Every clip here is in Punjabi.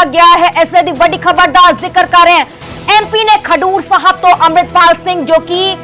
ਕੀਤਾ ਗਿਆ ਹੈ। ਇਸ ਵੇਲੇ ਦੀ ਵੱਡੀ ਖਬਰ ਦਾ ਜ਼ਿਕਰ ਕਰ ਰਹੇ ਹਾਂ। ਐਮਪੀ ਨੇ ਖਡੂਰ ਸਾਹਿਬ ਤੋਂ ਅੰਮ੍ਰਿਤਪਾਲ ਸਿੰਘ ਜੋ ਕਿ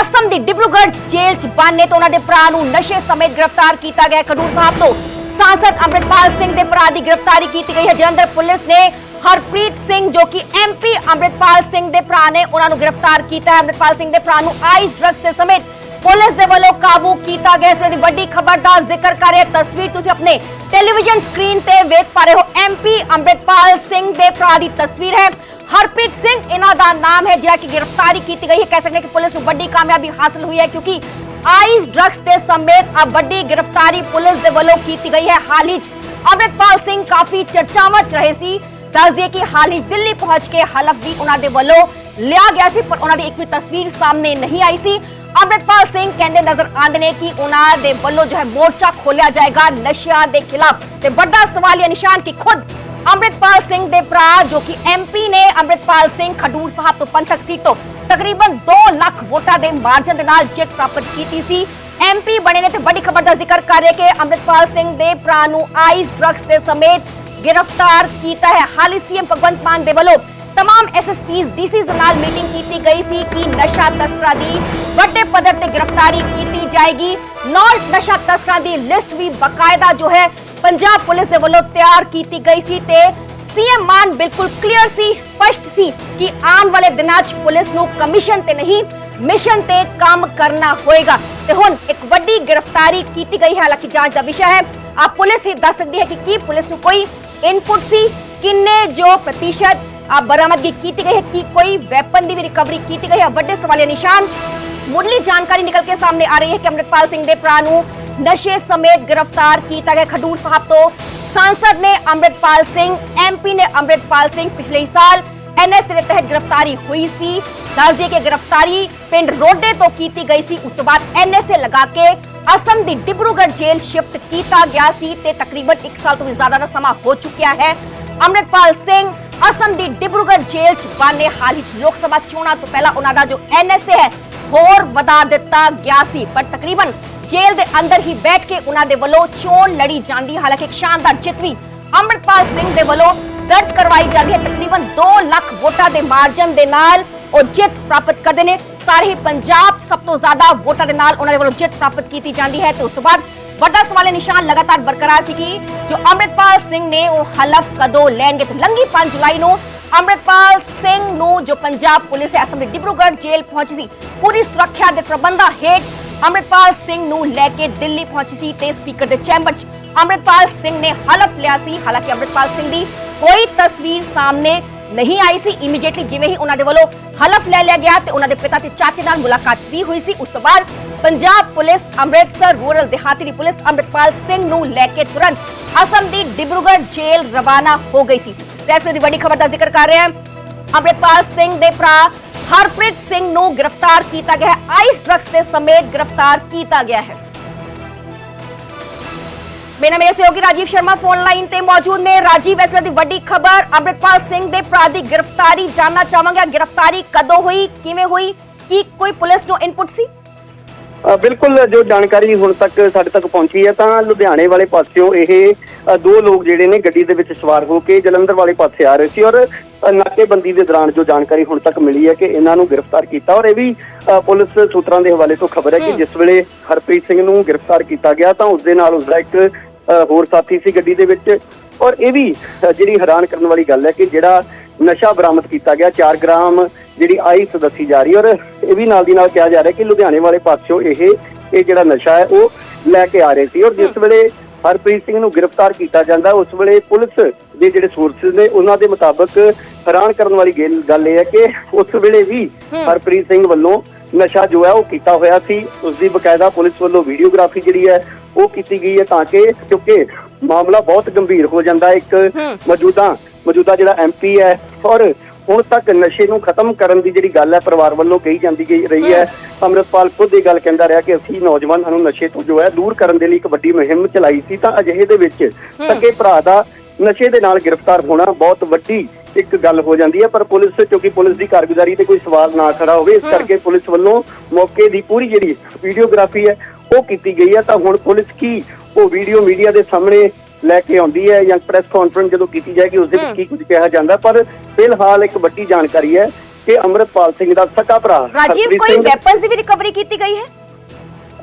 ਅਸਮ ਦੀ ਡਿਬਰੂਗੜ੍ਹ ਜੇਲ੍ਹ 'ਚ ਬੰਨੇ ਤੋਂ ਉਹਨਾਂ ਦੇ ਭਰਾ ਨੂੰ ਨਸ਼ੇ ਸਮੇਤ ਗ੍ਰਿਫਤਾਰ ਕੀਤਾ ਗਿਆ ਖਡੂਰ ਸਾਹਿਬ ਤੋਂ ਸਾਂਸਦ ਅੰਮ੍ਰਿਤਪਾਲ ਸਿੰਘ ਦੇ ਭਰਾ ਦੀ ਗ੍ਰਿਫਤਾਰੀ ਕੀਤੀ ਗਈ ਹੈ। ਜਲੰਧਰ ਪੁਲਿਸ ਨੇ ਹਰਪ੍ਰੀਤ ਸਿੰਘ ਜੋ ਕਿ ਐਮਪੀ ਅੰਮ੍ਰਿਤਪਾਲ ਸਿੰਘ ਦੇ ਭਰਾ ਨੇ ਉਹਨਾਂ ਨੂੰ ਗ੍ਰਿਫਤਾਰ ਕੀਤਾ ਹੈ। ਅੰਮ੍ਰਿਤਪਾਲ ਸਿੰਘ ਦੇ ਭਰਾ ਨੂੰ ਆਈਸ ਡਰੱਗਸ ਦੇ ਸਮੇਤ ਪੁਲਿਸ ਦੇ ਵੱਲੋਂ ਕਾਬੂ ਕੀਤਾ ਗਿਆ ਇਸ ਵੇਲੇ ਦੀ ਵੱਡੀ ਖਬਰ ਦਾ ਜ਼ਿਕਰ ਕਰ ਰਹੇ ਤਸਵੀਰ ਤੁਸੀਂ ਆਪਣੇ ਟੈਲੀਵਿਜ਼ਨ ਸਕਰੀਨ ਤੇ ਵੇਖ ਪਾ ਰਹੇ ਹੋ ਐਮਪੀ ਅੰਮ੍ਰਿਤਪਾਲ ਸਿੰਘ ਦੇ ਭਰਾ ਦੀ ਤਸਵੀਰ ਹੈ ਹਰਪ੍ਰੀਤ ਸਿੰਘ ਇਹਨਾਂ ਦਾ ਨਾਮ ਹੈ ਜਿਹੜਾ ਕਿ ਗ੍ਰਿਫਤਾਰੀ ਕੀਤੀ ਗਈ ਹੈ ਕਹਿ ਸਕਦੇ ਹਾਂ ਕਿ ਪੁਲਿਸ ਨੂੰ ਵੱਡੀ ਕਾਮਯਾਬੀ ਹਾਸਲ ਹੋਈ ਹੈ ਕਿਉਂਕਿ ਆਈਸ ਡਰੱਗਸ ਦੇ ਸਮੇਤ ਆ ਵੱਡੀ ਗ੍ਰਿਫਤਾਰੀ ਪੁਲਿਸ ਦੇ ਵੱਲੋਂ ਕੀਤੀ ਗਈ ਹੈ ਹਾਲ ਹੀ 'ਚ ਅੰਮ੍ਰਿਤਪਾਲ ਸਿੰਘ ਕਾਫੀ ਚਰਚਾਵਾਂ 'ਚ ਰਹੇ ਸੀ ਦੱਸ ਦਈਏ ਕਿ ਹਾਲ ਹੀ ਦਿੱਲੀ ਪਹੁੰਚ ਕੇ ਹਲਫ ਵੀ ਉਹਨਾਂ ਦੇ ਵੱਲੋਂ ਲਿਆ ਗਿਆ ਸੀ ਪਰ ਉਹਨਾਂ ਦੀ ਇੱਕ ਵੀ ਤਸਵੀਰ ਅੰਮ੍ਰਿਤਪਾਲ ਸਿੰਘ ਕਹਿੰਦੇ ਨਜ਼ਰ ਆਉਂਦੇ ਨੇ ਕਿ ਉਹਨਾਂ ਦੇ ਵੱਲੋਂ ਜੋ ਹੈ ਮੋਰਚਾ ਖੋਲਿਆ ਜਾਏਗਾ ਨਸ਼ਿਆਂ ਦੇ ਖਿਲਾਫ। ਤੇ ਵੱਡਾ ਸਵਾਲੀਆ ਨਿਸ਼ਾਨ ਕਿ ਖੁਦ ਅੰਮ੍ਰਿਤਪਾਲ ਸਿੰਘ ਦੇ ਭਰਾ ਜੋ ਕਿ ਐਮਪੀ ਨੇ ਅੰਮ੍ਰਿਤਪਾਲ ਸਿੰਘ ਖਡੂਰ ਸਾਹਿਬ ਤੋਂ ਪੰਥਕ ਸੀਟ ਤੋਂ ਤਕਰੀਬਨ 2 ਲੱਖ ਵੋਟਾਂ ਦੇ ਮਾਰਜਨ ਦੇ ਨਾਲ ਜਿੱਤ ਪ੍ਰਾਪਤ ਕੀਤੀ ਸੀ। ਐਮਪੀ ਬਣੇ ਨੇ ਤੇ ਵੱਡੀ ਖਬਰ ਦਾ ਜ਼ਿਕਰ ਕਰ ਰਹੇ ਕਿ ਅੰਮ੍ਰਿਤਪਾਲ ਸਿੰਘ ਦੇ ਭਰਾ ਨੂੰ ਆਈਸ ਡਰੱਗਸ ਦੇ ਸਮੇਤ ਗ੍ਰਿਫਤਾਰ ਕੀਤਾ ਹੈ। ਹਾਲੀ ਸੀਐਮ ਭਗਵੰਤ ਮਾਨ ਦੇ ਵੱਲੋਂ तमाम एसएसपीज डीसी डीसी मीटिंग की गई थी कि नशा तस्करी वे पदर से गिरफ्तारी की जाएगी। नॉन नशा तस्करी लिस्ट भी बकायदा जो है पंजाब पुलिस वालों तैयार की गई सी ते सीएम मान बिल्कुल क्लियर सी, स्पष्ट सी कि आन वाले दिनाच पुलिस नो कमीशन ते नहीं, मिशन ते काम करना होएगा। ते हुन एक वड्डी गिरफ्तारी की गई है। हालाँकि जाँच का विषय है। आप पुलिस ही दस सकती है कि की पुलिस नु कोई इनपुट सी, किन्ने जो प्रतिशत बरामदगी की गई है कि कोई वेपन की भी रिकवरी की गई है। बड़े सवालिया निशान। मुरली जानकारी निकल के सामने आ रही है कि अमृतपाल सिंह ने प्राणु नशे समेत गिरफ़्तार किया गया खडूर साहब तो सांसद ने अमृतपाल सिंह एमपी ने अमृतपाल सिंह पिछले ही साल एनएस के तहत गिरफ्तारी हुई सी। दाजिए के गिरफ्तारी पिंड रोडे तो की गई सी। उस बाद एनएसए लगा के असम की डिब्रूगढ़ जेल शिफ्ट किया गया सी। ते तकरीबन एक साल तो भी ज़्यादा का समा हो चुका है। अमृतपाल सिंह ਅਸਮ ਦੀ ਡਿਬਰੂਗੜ੍ਹ ਜੇਲ੍ਹ 'ਚ ਬਾਨੇ ਹਾਲ ਹੀ ਲੋਕ ਸਭਾ ਚੋਣਾਂ ਤੋਂ ਪਹਿਲਾਂ ਉਹਨਾਂ ਦਾ ਜੋ ਐਨਐਸਏ ਹੈ ਹੋਰ ਵਧਾ ਦਿੱਤਾ ਗਿਆ ਸੀ ਪਰ ਤਕਰੀਬਨ ਜੇਲ੍ਹ ਦੇ ਅੰਦਰ ਹੀ ਬੈਠ ਕੇ ਉਹਨਾਂ ਦੇ ਵੱਲੋਂ ਚੋਣ ਲੜੀ ਜਾਂਦੀ ਹਾਲਾਂਕਿ ਇੱਕ ਸ਼ਾਨਦਾਰ ਜਿੱਤ ਵੀ ਅੰਮ੍ਰਿਤਪਾਲ ਸਿੰਘ ਦੇ ਵੱਲੋਂ ਦਰਜ ਕਰਵਾਈ ਜਾਂਦੀ ਹੈ ਤਕਰੀਬਨ 2 ਲੱਖ ਵੋਟਾਂ ਦੇ ਮਾਰਜਨ ਦੇ ਨਾਲ ਉਹ ਜਿੱਤ ਪ੍ਰਾਪਤ ਕਰਦੇ ਨੇ ਸਾਰੇ ਹੀ ਪੰਜਾਬ ਸਭ ਤੋਂ ਜ਼ਿਆਦਾ ਵੋਟਾਂ ਦੇ ਨਾਲ ਉਹਨਾਂ ਦੇ ਵੱਲੋਂ ਜਿੱਤ ਪ੍ਰਾਪਤ ਕੀਤੀ ਜਾਂਦੀ ਹੈ ਤੇ ਉਸ ਤੋਂ ਬਾਅਦ ਵੱਡਾ ਸਵਾਲ ਨਿਸ਼ਾਨ ਲਗਾਤਾਰ ਬਰਕਰਾਰ ਸੀ ਕਿ ਜੋ ਅੰਮ੍ਰਿਤਪਾਲ ਸਿੰਘ ਨੇ ਉਹ ਹਲਫ ਕਦੋਂ ਲੈਣਗੇ ਤੇ ਲੰਗੀ 5 ਜੁਲਾਈ ਨੂੰ ਅੰਮ੍ਰਿਤਪਾਲ ਸਿੰਘ ਨੂੰ ਜੋ ਪੰਜਾਬ ਪੁਲਿਸ ਹੈ, ਅਸਮ ਡਿਬਰੂਗੜ੍ਹ ਜੇਲ੍ਹ ਪਹੁੰਚੀ ਸੀ, ਪੂਰੀ ਸੁਰੱਖਿਆ ਦੇ ਪ੍ਰਬੰਧਾਂ ਹੇਠ ਅੰਮ੍ਰਿਤਪਾਲ ਸਿੰਘ ਨੂੰ ਲੈ ਕੇ ਦਿੱਲੀ ਪਹੁੰਚੀ ਸੀ ਤੇ ਸਪੀਕਰ ਦੇ ਚੈਂਬਰ 'ਚ ਅੰਮ੍ਰਿਤਪਾਲ ਸਿੰਘ ਨੇ ਹਲਫ ਲਿਆ ਸੀ। ਹਾਲਾਂਕਿ ਅੰਮ੍ਰਿਤਪਾਲ ਸਿੰਘ ਦੀ ਕੋਈ ਤਸਵੀਰ ਸਾਹਮਣੇ ਨਹੀਂ ਆਈ ਸੀ। ਇਮੀਡੀਏਟਲੀ ਜਿਵੇਂ ਹੀ ਉਹਨਾਂ ਦੇ ਵੱਲੋਂ ਹਲਫ ਲੈ ਲਿਆ ਗਿਆ ਤੇ ਉਹਨਾਂ ਦੇ ਪਿਤਾ ਤੇ ਚਾਚੇ ਨਾਲ ਮੁਲਾਕਾਤ ਵੀ ਹੋਈ ਸੀ। ਉਸ ਤੋਂ ਬਾਅਦ ਪੰਜਾਬ ਪੁਲਿਸ ਅੰਮ੍ਰਿਤਸਰ ਰੂਰਲ ਦਿਹਾਤੀ ਦੀ ਪੁਲਿਸ ਅੰਮ੍ਰਿਤਪਾਲ ਸਿੰਘ ਨੂੰ ਲੈ ਕੇ ਤੁਰੰਤ ਅਸਮ ਦੀ ਡਿਬਰੂਗੜ੍ਹ ਜੇਲ੍ਹ ਰਵਾਨਾ ਹੋ ਗਈ ਸੀ ਤੇ ਇਸ ਵੇਲੇ ਦੀ ਵੱਡੀ ਖਬਰ ਦਾ ਜ਼ਿਕਰ ਕਰ ਰਹੇ ਹਾਂ ਅੰਮ੍ਰਿਤਪਾਲ ਸਿੰਘ ਦੇ ਭਰਾ ਹਰਪ੍ਰੀਤ ਸਿੰਘ ਨੂੰ ਗ੍ਰਿਫਤਾਰ ਕੀਤਾ ਗਿਆ ਹੈ ਆਈਸ ਡਰੱਗਸ ਦੇ ਸਮੇਤ ਗ੍ਰਿਫਤਾਰ ਕੀਤਾ ਗਿਆ ਹੈ ਮੇਰਾ ਮੇਰੇ ਸਹਿਯੋਗੀ ਰਾਜੀਵ ਸ਼ਰਮਾ ਫੋਨ ਲਾਈਨ ਤੇ ਮੌਜੂਦ ਨੇ ਰਾਜੀਵ ਇਸ ਵੇਲੇ ਦੀ ਵੱਡੀ ਖਬਰ ਅੰਮ੍ਰਿਤਪਾਲ ਸਿੰਘ ਦੇ ਭਰਾ ਦੀ ਗ੍ਰਿਫਤਾਰੀ ਜਾਨਣਾ ਚਾਹਾਂਗਾ ਗ੍ਰਿਫਤਾਰੀ ਕਦੋਂ ਹੋਈ ਕਿਵੇਂ ਹੋਈ ਕੀ ਕੋਈ ਪੁਲਿਸ ਨੂੰ ਇਨਪੁਟ ਸੀ ਅ, ਬਿਲਕੁਲ ਜੋ ਜਾਣਕਾਰੀ ਹੁਣ ਤੱਕ ਸਾਡੇ ਤੱਕ ਪਹੁੰਚੀ ਹੈ ਤਾਂ ਲੁਧਿਆਣੇ ਵਾਲੇ ਪਾਸਿਓਂ ਇਹ ਦੋ ਲੋਕ ਜਿਹੜੇ ਨੇ ਗੱਡੀ ਦੇ ਵਿੱਚ ਸਵਾਰ ਹੋ ਕੇ ਜਲੰਧਰ ਵਾਲੇ ਪਾਸੇ ਆ ਰਹੇ ਸੀ ਔਰ ਨਾਕੇਬੰਦੀ ਦੇ ਦੌਰਾਨ ਜੋ ਜਾਣਕਾਰੀ ਹੁਣ ਤੱਕ ਮਿਲੀ ਹੈ ਕਿ ਇਹਨਾਂ ਨੂੰ ਗ੍ਰਿਫਤਾਰ ਕੀਤਾ ਔਰ ਇਹ ਵੀ ਪੁਲਿਸ ਸੂਤਰਾਂ ਦੇ ਹਵਾਲੇ ਤੋਂ ਖਬਰ ਹੈ ਕਿ। ਜਿਸ ਵੇਲੇ ਹਰਪ੍ਰੀਤ ਸਿੰਘ ਨੂੰ ਗ੍ਰਿਫਤਾਰ ਕੀਤਾ ਗਿਆ ਤਾਂ ਉਸ ਦੇ ਨਾਲ ਉਸਦਾ ਇੱਕ ਅ, ਹੋਰ ਸਾਥੀ ਸੀ ਗੱਡੀ ਦੇ ਵਿੱਚ ਔਰ ਇਹ ਵੀ ਜਿਹੜੀ ਹੈਰਾਨ ਕਰਨ ਵਾਲੀ ਗੱਲ ਹੈ ਕਿ ਜਿਹੜਾ ਨਸ਼ਾ ਬਰਾਮਦ ਕੀਤਾ ਗਿਆ 4 ਗ੍ਰਾਮ ਜਿਹੜੀ ਆਈਸ ਦੱਸੀ ਜਾ ਰਹੀ ਔਰ ਇਹ ਵੀ ਨਾਲ ਦੀ ਨਾਲ ਕਿਹਾ ਜਾ ਰਿਹਾ ਕਿ ਲੁਧਿਆਣੇ ਵਾਲੇ ਪਾਸਿਓਂ ਇਹ ਇਹ ਜਿਹੜਾ ਨਸ਼ਾ ਹੈ ਉਹ ਲੈ ਕੇ ਆ ਰਹੇ ਸੀ ਔਰ ਜਿਸ ਵੇਲੇ ਹਰਪ੍ਰੀਤ ਸਿੰਘ ਨੂੰ ਗ੍ਰਿਫਤਾਰ ਕੀਤਾ ਜਾਂਦਾ ਉਸ ਵੇਲੇ ਪੁਲਿਸ ਦੇ ਜਿਹੜੇ ਸੋਰਸਸ ਨੇ ਉਹਨਾਂ ਦੇ ਮੁਤਾਬਕ ਹੈਰਾਨ ਕਰਨ ਵਾਲੀ ਗੱਲ- ਇਹ ਹੈ ਕਿ ਉਸ ਵੇਲੇ ਵੀ। ਹਰਪ੍ਰੀਤ ਸਿੰਘ ਵੱਲੋਂ ਨਸ਼ਾ ਜੋ ਹੈ ਉਹ ਕੀਤਾ ਹੋਇਆ ਸੀ ਉਸ ਦੀ ਬਕਾਇਦਾ ਪੁਲਿਸ ਵੱਲੋਂ ਵੀਡੀਓਗ੍ਰਾਫੀ ਜਿਹੜੀ ਹੈ ਉਹ ਕੀਤੀ ਗਈ ਹੈ ਤਾਂ ਕਿ ਕਿਉਂਕਿ ਮਾਮਲਾ ਬਹੁਤ ਗੰਭੀਰ ਹੋ ਜਾਂਦਾ। ਇੱਕ। ਮੌਜੂਦਾ ਮੌਜੂਦਾ ਜਿਹੜਾ ਐਮਪੀ ਹੈ ਔਰ ਹੁਣ ਤੱਕ ਨਸ਼ੇ ਨੂੰ ਖਤਮ ਕਰਨ ਦੀ ਜਿਹੜੀ ਗੱਲ ਹੈ ਪਰਿਵਾਰ ਵੱਲੋਂ ਕਹੀ ਜਾਂਦੀ ਗਈ ਰਹੀ ਹੈ। ਅੰਮ੍ਰਿਤਪਾਲ ਖੁਦ ਇਹ ਗੱਲ ਕਹਿੰਦਾ ਰਿਹਾ ਕਿ ਅਸੀਂ ਨੌਜਵਾਨਾਂ ਨੂੰ ਨਸ਼ੇ ਤੋਂ ਜੋ ਹੈ ਦੂਰ ਕਰਨ ਦੇ ਲਈ ਇੱਕ ਵੱਡੀ ਮੁਹਿੰਮ ਚਲਾਈ ਸੀ। ਤਾਂ ਅਜਿਹੇ ਦੇ ਵਿੱਚ ਸਕੇ ਭਰਾ ਦਾ ਨਸ਼ੇ ਦੇ ਨਾਲ ਗ੍ਰਿਫਤਾਰ ਹੋਣਾ ਬਹੁਤ ਵੱਡੀ ਇੱਕ ਗੱਲ ਹੋ ਜਾਂਦੀ ਹੈ। ਪਰ ਪੁਲਿਸ ਕਿਉਂਕਿ ਪੁਲਿਸ ਦੀ ਕਾਰਗੁਜ਼ਾਰੀ ਤੇ ਕੋਈ ਸਵਾਲ ਨਾ ਖੜਾ ਹੋਵੇ ਇਸ ਕਰਕੇ ਪੁਲਿਸ ਵੱਲੋਂ ਮੌਕੇ ਦੀ ਪੂਰੀ ਜਿਹੜੀ ਵੀਡੀਓਗ੍ਰਾਫੀ ਹੈ ਉਹ ਕੀਤੀ ਗਈ ਹੈ। ਤਾਂ ਹੁਣ ਪੁਲਿਸ ਕੀ ਉਹ ਵੀਡੀਓ ਮੀਡੀਆ ਦੇ ਸਾਹਮਣੇ ਲੈ ਕੇ ਆਉਂਦੀ ਹੈ ਜਾਂ ਪ੍ਰੈਸ ਕਾਨਫਰੰਸ ਜਦੋਂ ਕੀਤੀ ਜਾਏਗੀ ਉਸ ਦੇ ਵਿੱਚ ਕੀ ਕੁਝ ਕਿਹਾ ਜਾਂਦਾ ਪਰ ਫਿਲਹਾਲ ਇੱਕ ਵੱਡੀ ਜਾਣਕਾਰੀ ਹੈ ਕਿ ਅੰਮ੍ਰਿਤਪਾਲ ਸਿੰਘ ਦਾ ਸਕਾ ਭਰਾ ਰਾਜੀਵ ਕੋਈ ਵੈਪਨਸ ਦੀ ਵੀ ਰਿਕਵਰੀ ਕੀਤੀ ਗਈ ਹੈ?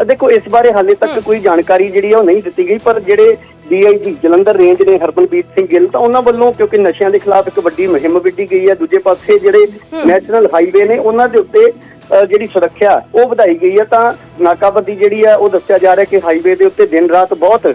ਦੇਖੋ ਇਸ ਬਾਰੇ ਹਾਲੇ ਤੱਕ ਕੋਈ ਜਾਣਕਾਰੀ ਜਿਹੜੀ ਉਹ ਨਹੀਂ ਦਿੱਤੀ ਗਈ ਪਰ ਜਿਹੜੇ ਡੀਆਈਜੀ ਜਲੰਧਰ ਰੇਂਜ ਨੇ ਹਰਮਨਪ੍ਰੀਤ ਸਿੰਘ ਗਿੱਲ ਤਾਂ ਉਹਨਾਂ ਵੱਲੋਂ ਕਿਉਂਕਿ ਨਸ਼ਿਆਂ ਦੇ ਖਿਲਾਫ ਇੱਕ ਵੱਡੀ ਮੁਹਿੰਮ ਵਿੱਢੀ ਗਈ ਹੈ ਦੂਜੇ ਪਾਸੇ ਜਿਹੜੇ ਨੈਸ਼ਨਲ ਹਾਈਵੇ ਨੇ ਉਹਨਾਂ ਦੇ ਉੱਤੇ ਜਿਹੜੀ ਸੁਰੱਖਿਆ ਉਹ ਵਧਾਈ ਗਈ ਹੈ ਤਾਂ ਨਾਕਾਬੰਦੀ ਜਿਹੜੀ ਹੈ ਉਹ ਦੱਸਿਆ ਜਾ ਰਿਹਾ ਕਿ ਹਾਈਵੇ ਦੇ ਉੱਤੇ ਦਿਨ ਰਾਤ ਬਹੁਤ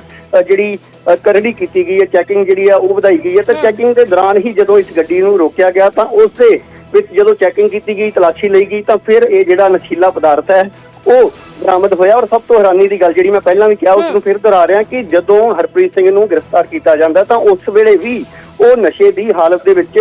ਜਿਹੜੀ ਕਰੜੀ ਕੀਤੀ ਗਈ ਹੈ ਚੈਕਿੰਗ ਜਿਹੜੀ ਆ ਉਹ ਵਧਾਈ ਗਈ ਹੈ। ਤਾਂ ਚੈਕਿੰਗ ਦੇ ਦੌਰਾਨ ਹੀ ਜਦੋਂ ਇਸ ਗੱਡੀ ਨੂੰ ਰੋਕਿਆ ਗਿਆ ਤਾਂ ਉਸ ਦੇ ਵਿੱਚ ਜਦੋਂ ਚੈਕਿੰਗ ਕੀਤੀ ਗਈ ਤਲਾਸ਼ੀ ਲਈ ਗਈ ਤਾਂ ਫਿਰ ਇਹ ਜਿਹੜਾ ਨਸ਼ੀਲਾ ਪਦਾਰਥ ਹੈ ਉਹ ਬਰਾਮਦ ਹੋਇਆ। ਔਰ ਸਭ ਤੋਂ ਹੈਰਾਨੀ ਦੀ ਗੱਲ ਜਿਹੜੀ ਮੈਂ ਪਹਿਲਾਂ ਵੀ ਕਿਹਾ ਉਸ ਨੂੰ ਫਿਰ ਦੁਹਰਾ ਰਿਹਾ ਕਿ ਜਦੋਂ ਹਰਪ੍ਰੀਤ ਸਿੰਘ ਨੂੰ ਗ੍ਰਿਫਤਾਰ ਕੀਤਾ ਜਾਂਦਾ ਤਾਂ ਉਸ ਵੇਲੇ ਵੀ ਉਹ ਨਸ਼ੇ ਦੀ ਹਾਲਤ ਦੇ ਵਿੱਚ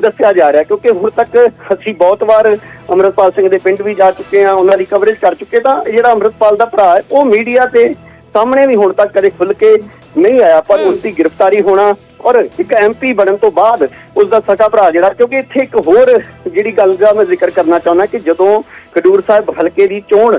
ਦੱਸਿਆ ਜਾ ਰਿਹਾ ਕਿਉਂਕਿ ਹੁਣ ਤੱਕ ਅਸੀਂ ਬਹੁਤ ਵਾਰ ਅੰਮ੍ਰਿਤਪਾਲ ਸਿੰਘ ਦੇ ਪਿੰਡ ਵੀ ਜਾ ਚੁੱਕੇ ਹਾਂ ਉਹਨਾਂ ਦੀ ਕਵਰੇਜ ਕਰ ਚੁੱਕੇ ਤਾਂ ਜਿਹੜਾ ਅੰਮ੍ਰਿਤਪਾਲ ਦਾ ਭਰਾ ਹੈ ਉਹ ਮੀਡੀਆ ਤੇ ਸਾਹਮਣੇ ਵੀ ਹੁਣ ਤੱਕ ਕਦੇ ਖੁੱਲ ਕੇ ਨਹੀਂ ਆਇਆ ਪਰ ਉਸ ਦੀ ਗ੍ਰਿਫਤਾਰੀ ਹੋਣਾ ਔਰ ਇੱਕ ਐਮਪੀ ਬਣਨ ਤੋਂ ਬਾਅਦ ਉਸ ਦਾ ਸਕਾ ਭਰਾ ਜਿਹੜਾ ਕਿਉਂਕਿ ਇੱਥੇ ਇੱਕ ਹੋਰ ਜਿਹੜੀ ਗੱਲ ਦਾ ਮੈਂ ਜ਼ਿਕਰ ਕਰਨਾ ਚਾਹੁੰਦਾ ਕਿ ਜਦੋਂ ਖਡੂਰ ਸਾਹਿਬ ਹਲਕੇ ਦੀ ਚੋਣ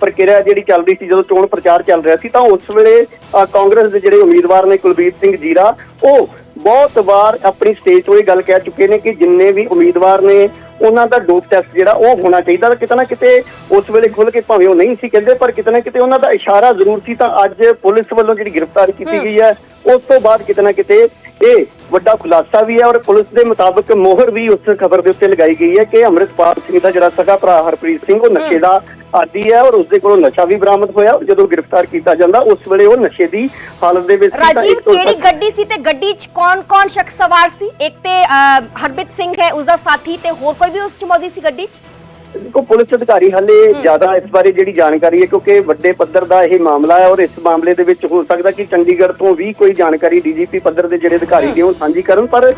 ਪ੍ਰਕਿਰਿਆ ਜਿਹੜੀ ਚੱਲ ਰਹੀ ਸੀ ਜਦੋਂ ਚੋਣ ਪ੍ਰਚਾਰ ਚੱਲ ਰਿਹਾ ਸੀ ਤਾਂ ਉਸ ਵੇਲੇ ਕਾਂਗਰਸ ਦੇ ਜਿਹੜੇ ਉਮੀਦਵਾਰ ਨੇ ਕੁਲਬੀਰ ਸਿੰਘ ਜੀਰਾ ਉਹ ਬਹੁਤ ਵਾਰ ਆਪਣੀ ਸਟੇਜ ਤੋਂ ਇਹ ਗੱਲ ਕਹਿ ਚੁੱਕੇ ਨੇ ਕਿ ਜਿੰਨੇ ਵੀ ਉਮੀਦਵਾਰ ਨੇ ਉਹਨਾਂ ਦਾ ਡੋਪ ਟੈਸਟ ਜਿਹੜਾ ਉਹ ਹੋਣਾ ਚਾਹੀਦਾ ਤਾਂ ਕਿਤੇ ਨਾ ਕਿਤੇ ਉਸ ਵੇਲੇ ਖੁੱਲ ਕੇ ਭਾਵੇਂ ਉਹ ਨਹੀਂ ਸੀ ਕਹਿੰਦੇ ਪਰ ਕਿਤੇ ਨਾ ਕਿਤੇ ਉਹਨਾਂ ਦਾ ਇਸ਼ਾਰਾ ਜ਼ਰੂਰ ਸੀ ਤਾਂ ਅੱਜ ਪੁਲਿਸ ਵੱਲੋਂ ਜਿਹੜੀ ਗ੍ਰਿਫਤਾਰੀ ਕੀਤੀ ਗਈ ਹੈ ਉਸ ਤੋਂ ਬਾਅਦ ਕਿਤੇ ਨਾ ਕਿਤੇ ਇਹ ਵੱਡਾ ਖੁਲਾਸਾ ਵੀ ਹੈ ਔਰ ਪੁਲਿਸ ਦੇ ਮੁਤਾਬਕ ਮੋਹਰ ਵੀ ਉਸ ਖਬਰ ਦੇ ਉੱਤੇ ਲਗਾਈ ਗਈ ਹੈ ਕਿ ਅੰਮ੍ਰਿਤਪਾਲ ਸਿੰਘ ਦਾ ਜਿਹੜਾ ਸਗਾ ਭਰਾ ਹਰਪ੍ਰੀਤ ਸਿੰਘ ਉਹ ਨਸ਼ੇ ਦਾ ਆਦੀ ਹੈ ਔਰ ਉਸ ਦੇ ਕੋਲੋਂ ਨਸ਼ਾ ਵੀ ਬਰਾਮਦ ਹੋਇਆ। ਜਦੋਂ ਗ੍ਰਿਫਤਾਰ ਕੀਤਾ ਜਾਂਦਾ ਉਸ ਵੇਲੇ ਉਹ ਨਸ਼ੇ ਦੀ ਹਾਲਤ ਦੇ ਵਿੱਚ ਰਾਜੀਵ ਕਿਹੜੀ ਗੱਡੀ ਸੀ ਤੇ ਗੱਡੀ 'ਚ ਕੌਣ-ਕੌਣ ਸ਼ਖਸ ਸਵਾਰ ਸੀ? ਇੱਕ ਤੇ ਹਰਬਿਤ ਸਿੰਘ ਹੈ ਉਸ ਦਾ ਸਾਥੀ ਤੇ ਹੋਰ ਕੋਈ ਵੀ ਉਸ 'ਚ ਸੀ ਗੱਡੀ 'ਚ? ਦੇਖੋ ਪੁਲਿਸ ਅਧਿਕਾਰੀ ਹਾਲੇ ਜ਼ਿਆਦਾ ਇਸ ਬਾਰੇ ਜਿਹੜੀ ਜਾਣਕਾਰੀ ਹੈ ਕਿਉਂਕਿ ਵੱਡੇ ਪੱਧਰ ਦਾ ਇਹ ਮਾਮਲਾ ਹੈ ਔਰ ਇਸ ਮਾਮਲੇ ਦੇ ਵਿੱਚ ਹੋ ਸਕਦਾ ਕਿ ਚੰਡੀਗੜ੍ਹ ਤੋਂ ਵੀ ਕੋਈ ਜਾਣਕਾਰੀ ਡੀਜੀਪੀ ਪੱਧਰ ਦੇ ਜਿਹੜੇ ਅਧਿਕਾਰੀ ਨੇ ਉਹ ਸਾਂਝੀ ਕਰਨ ਪਰ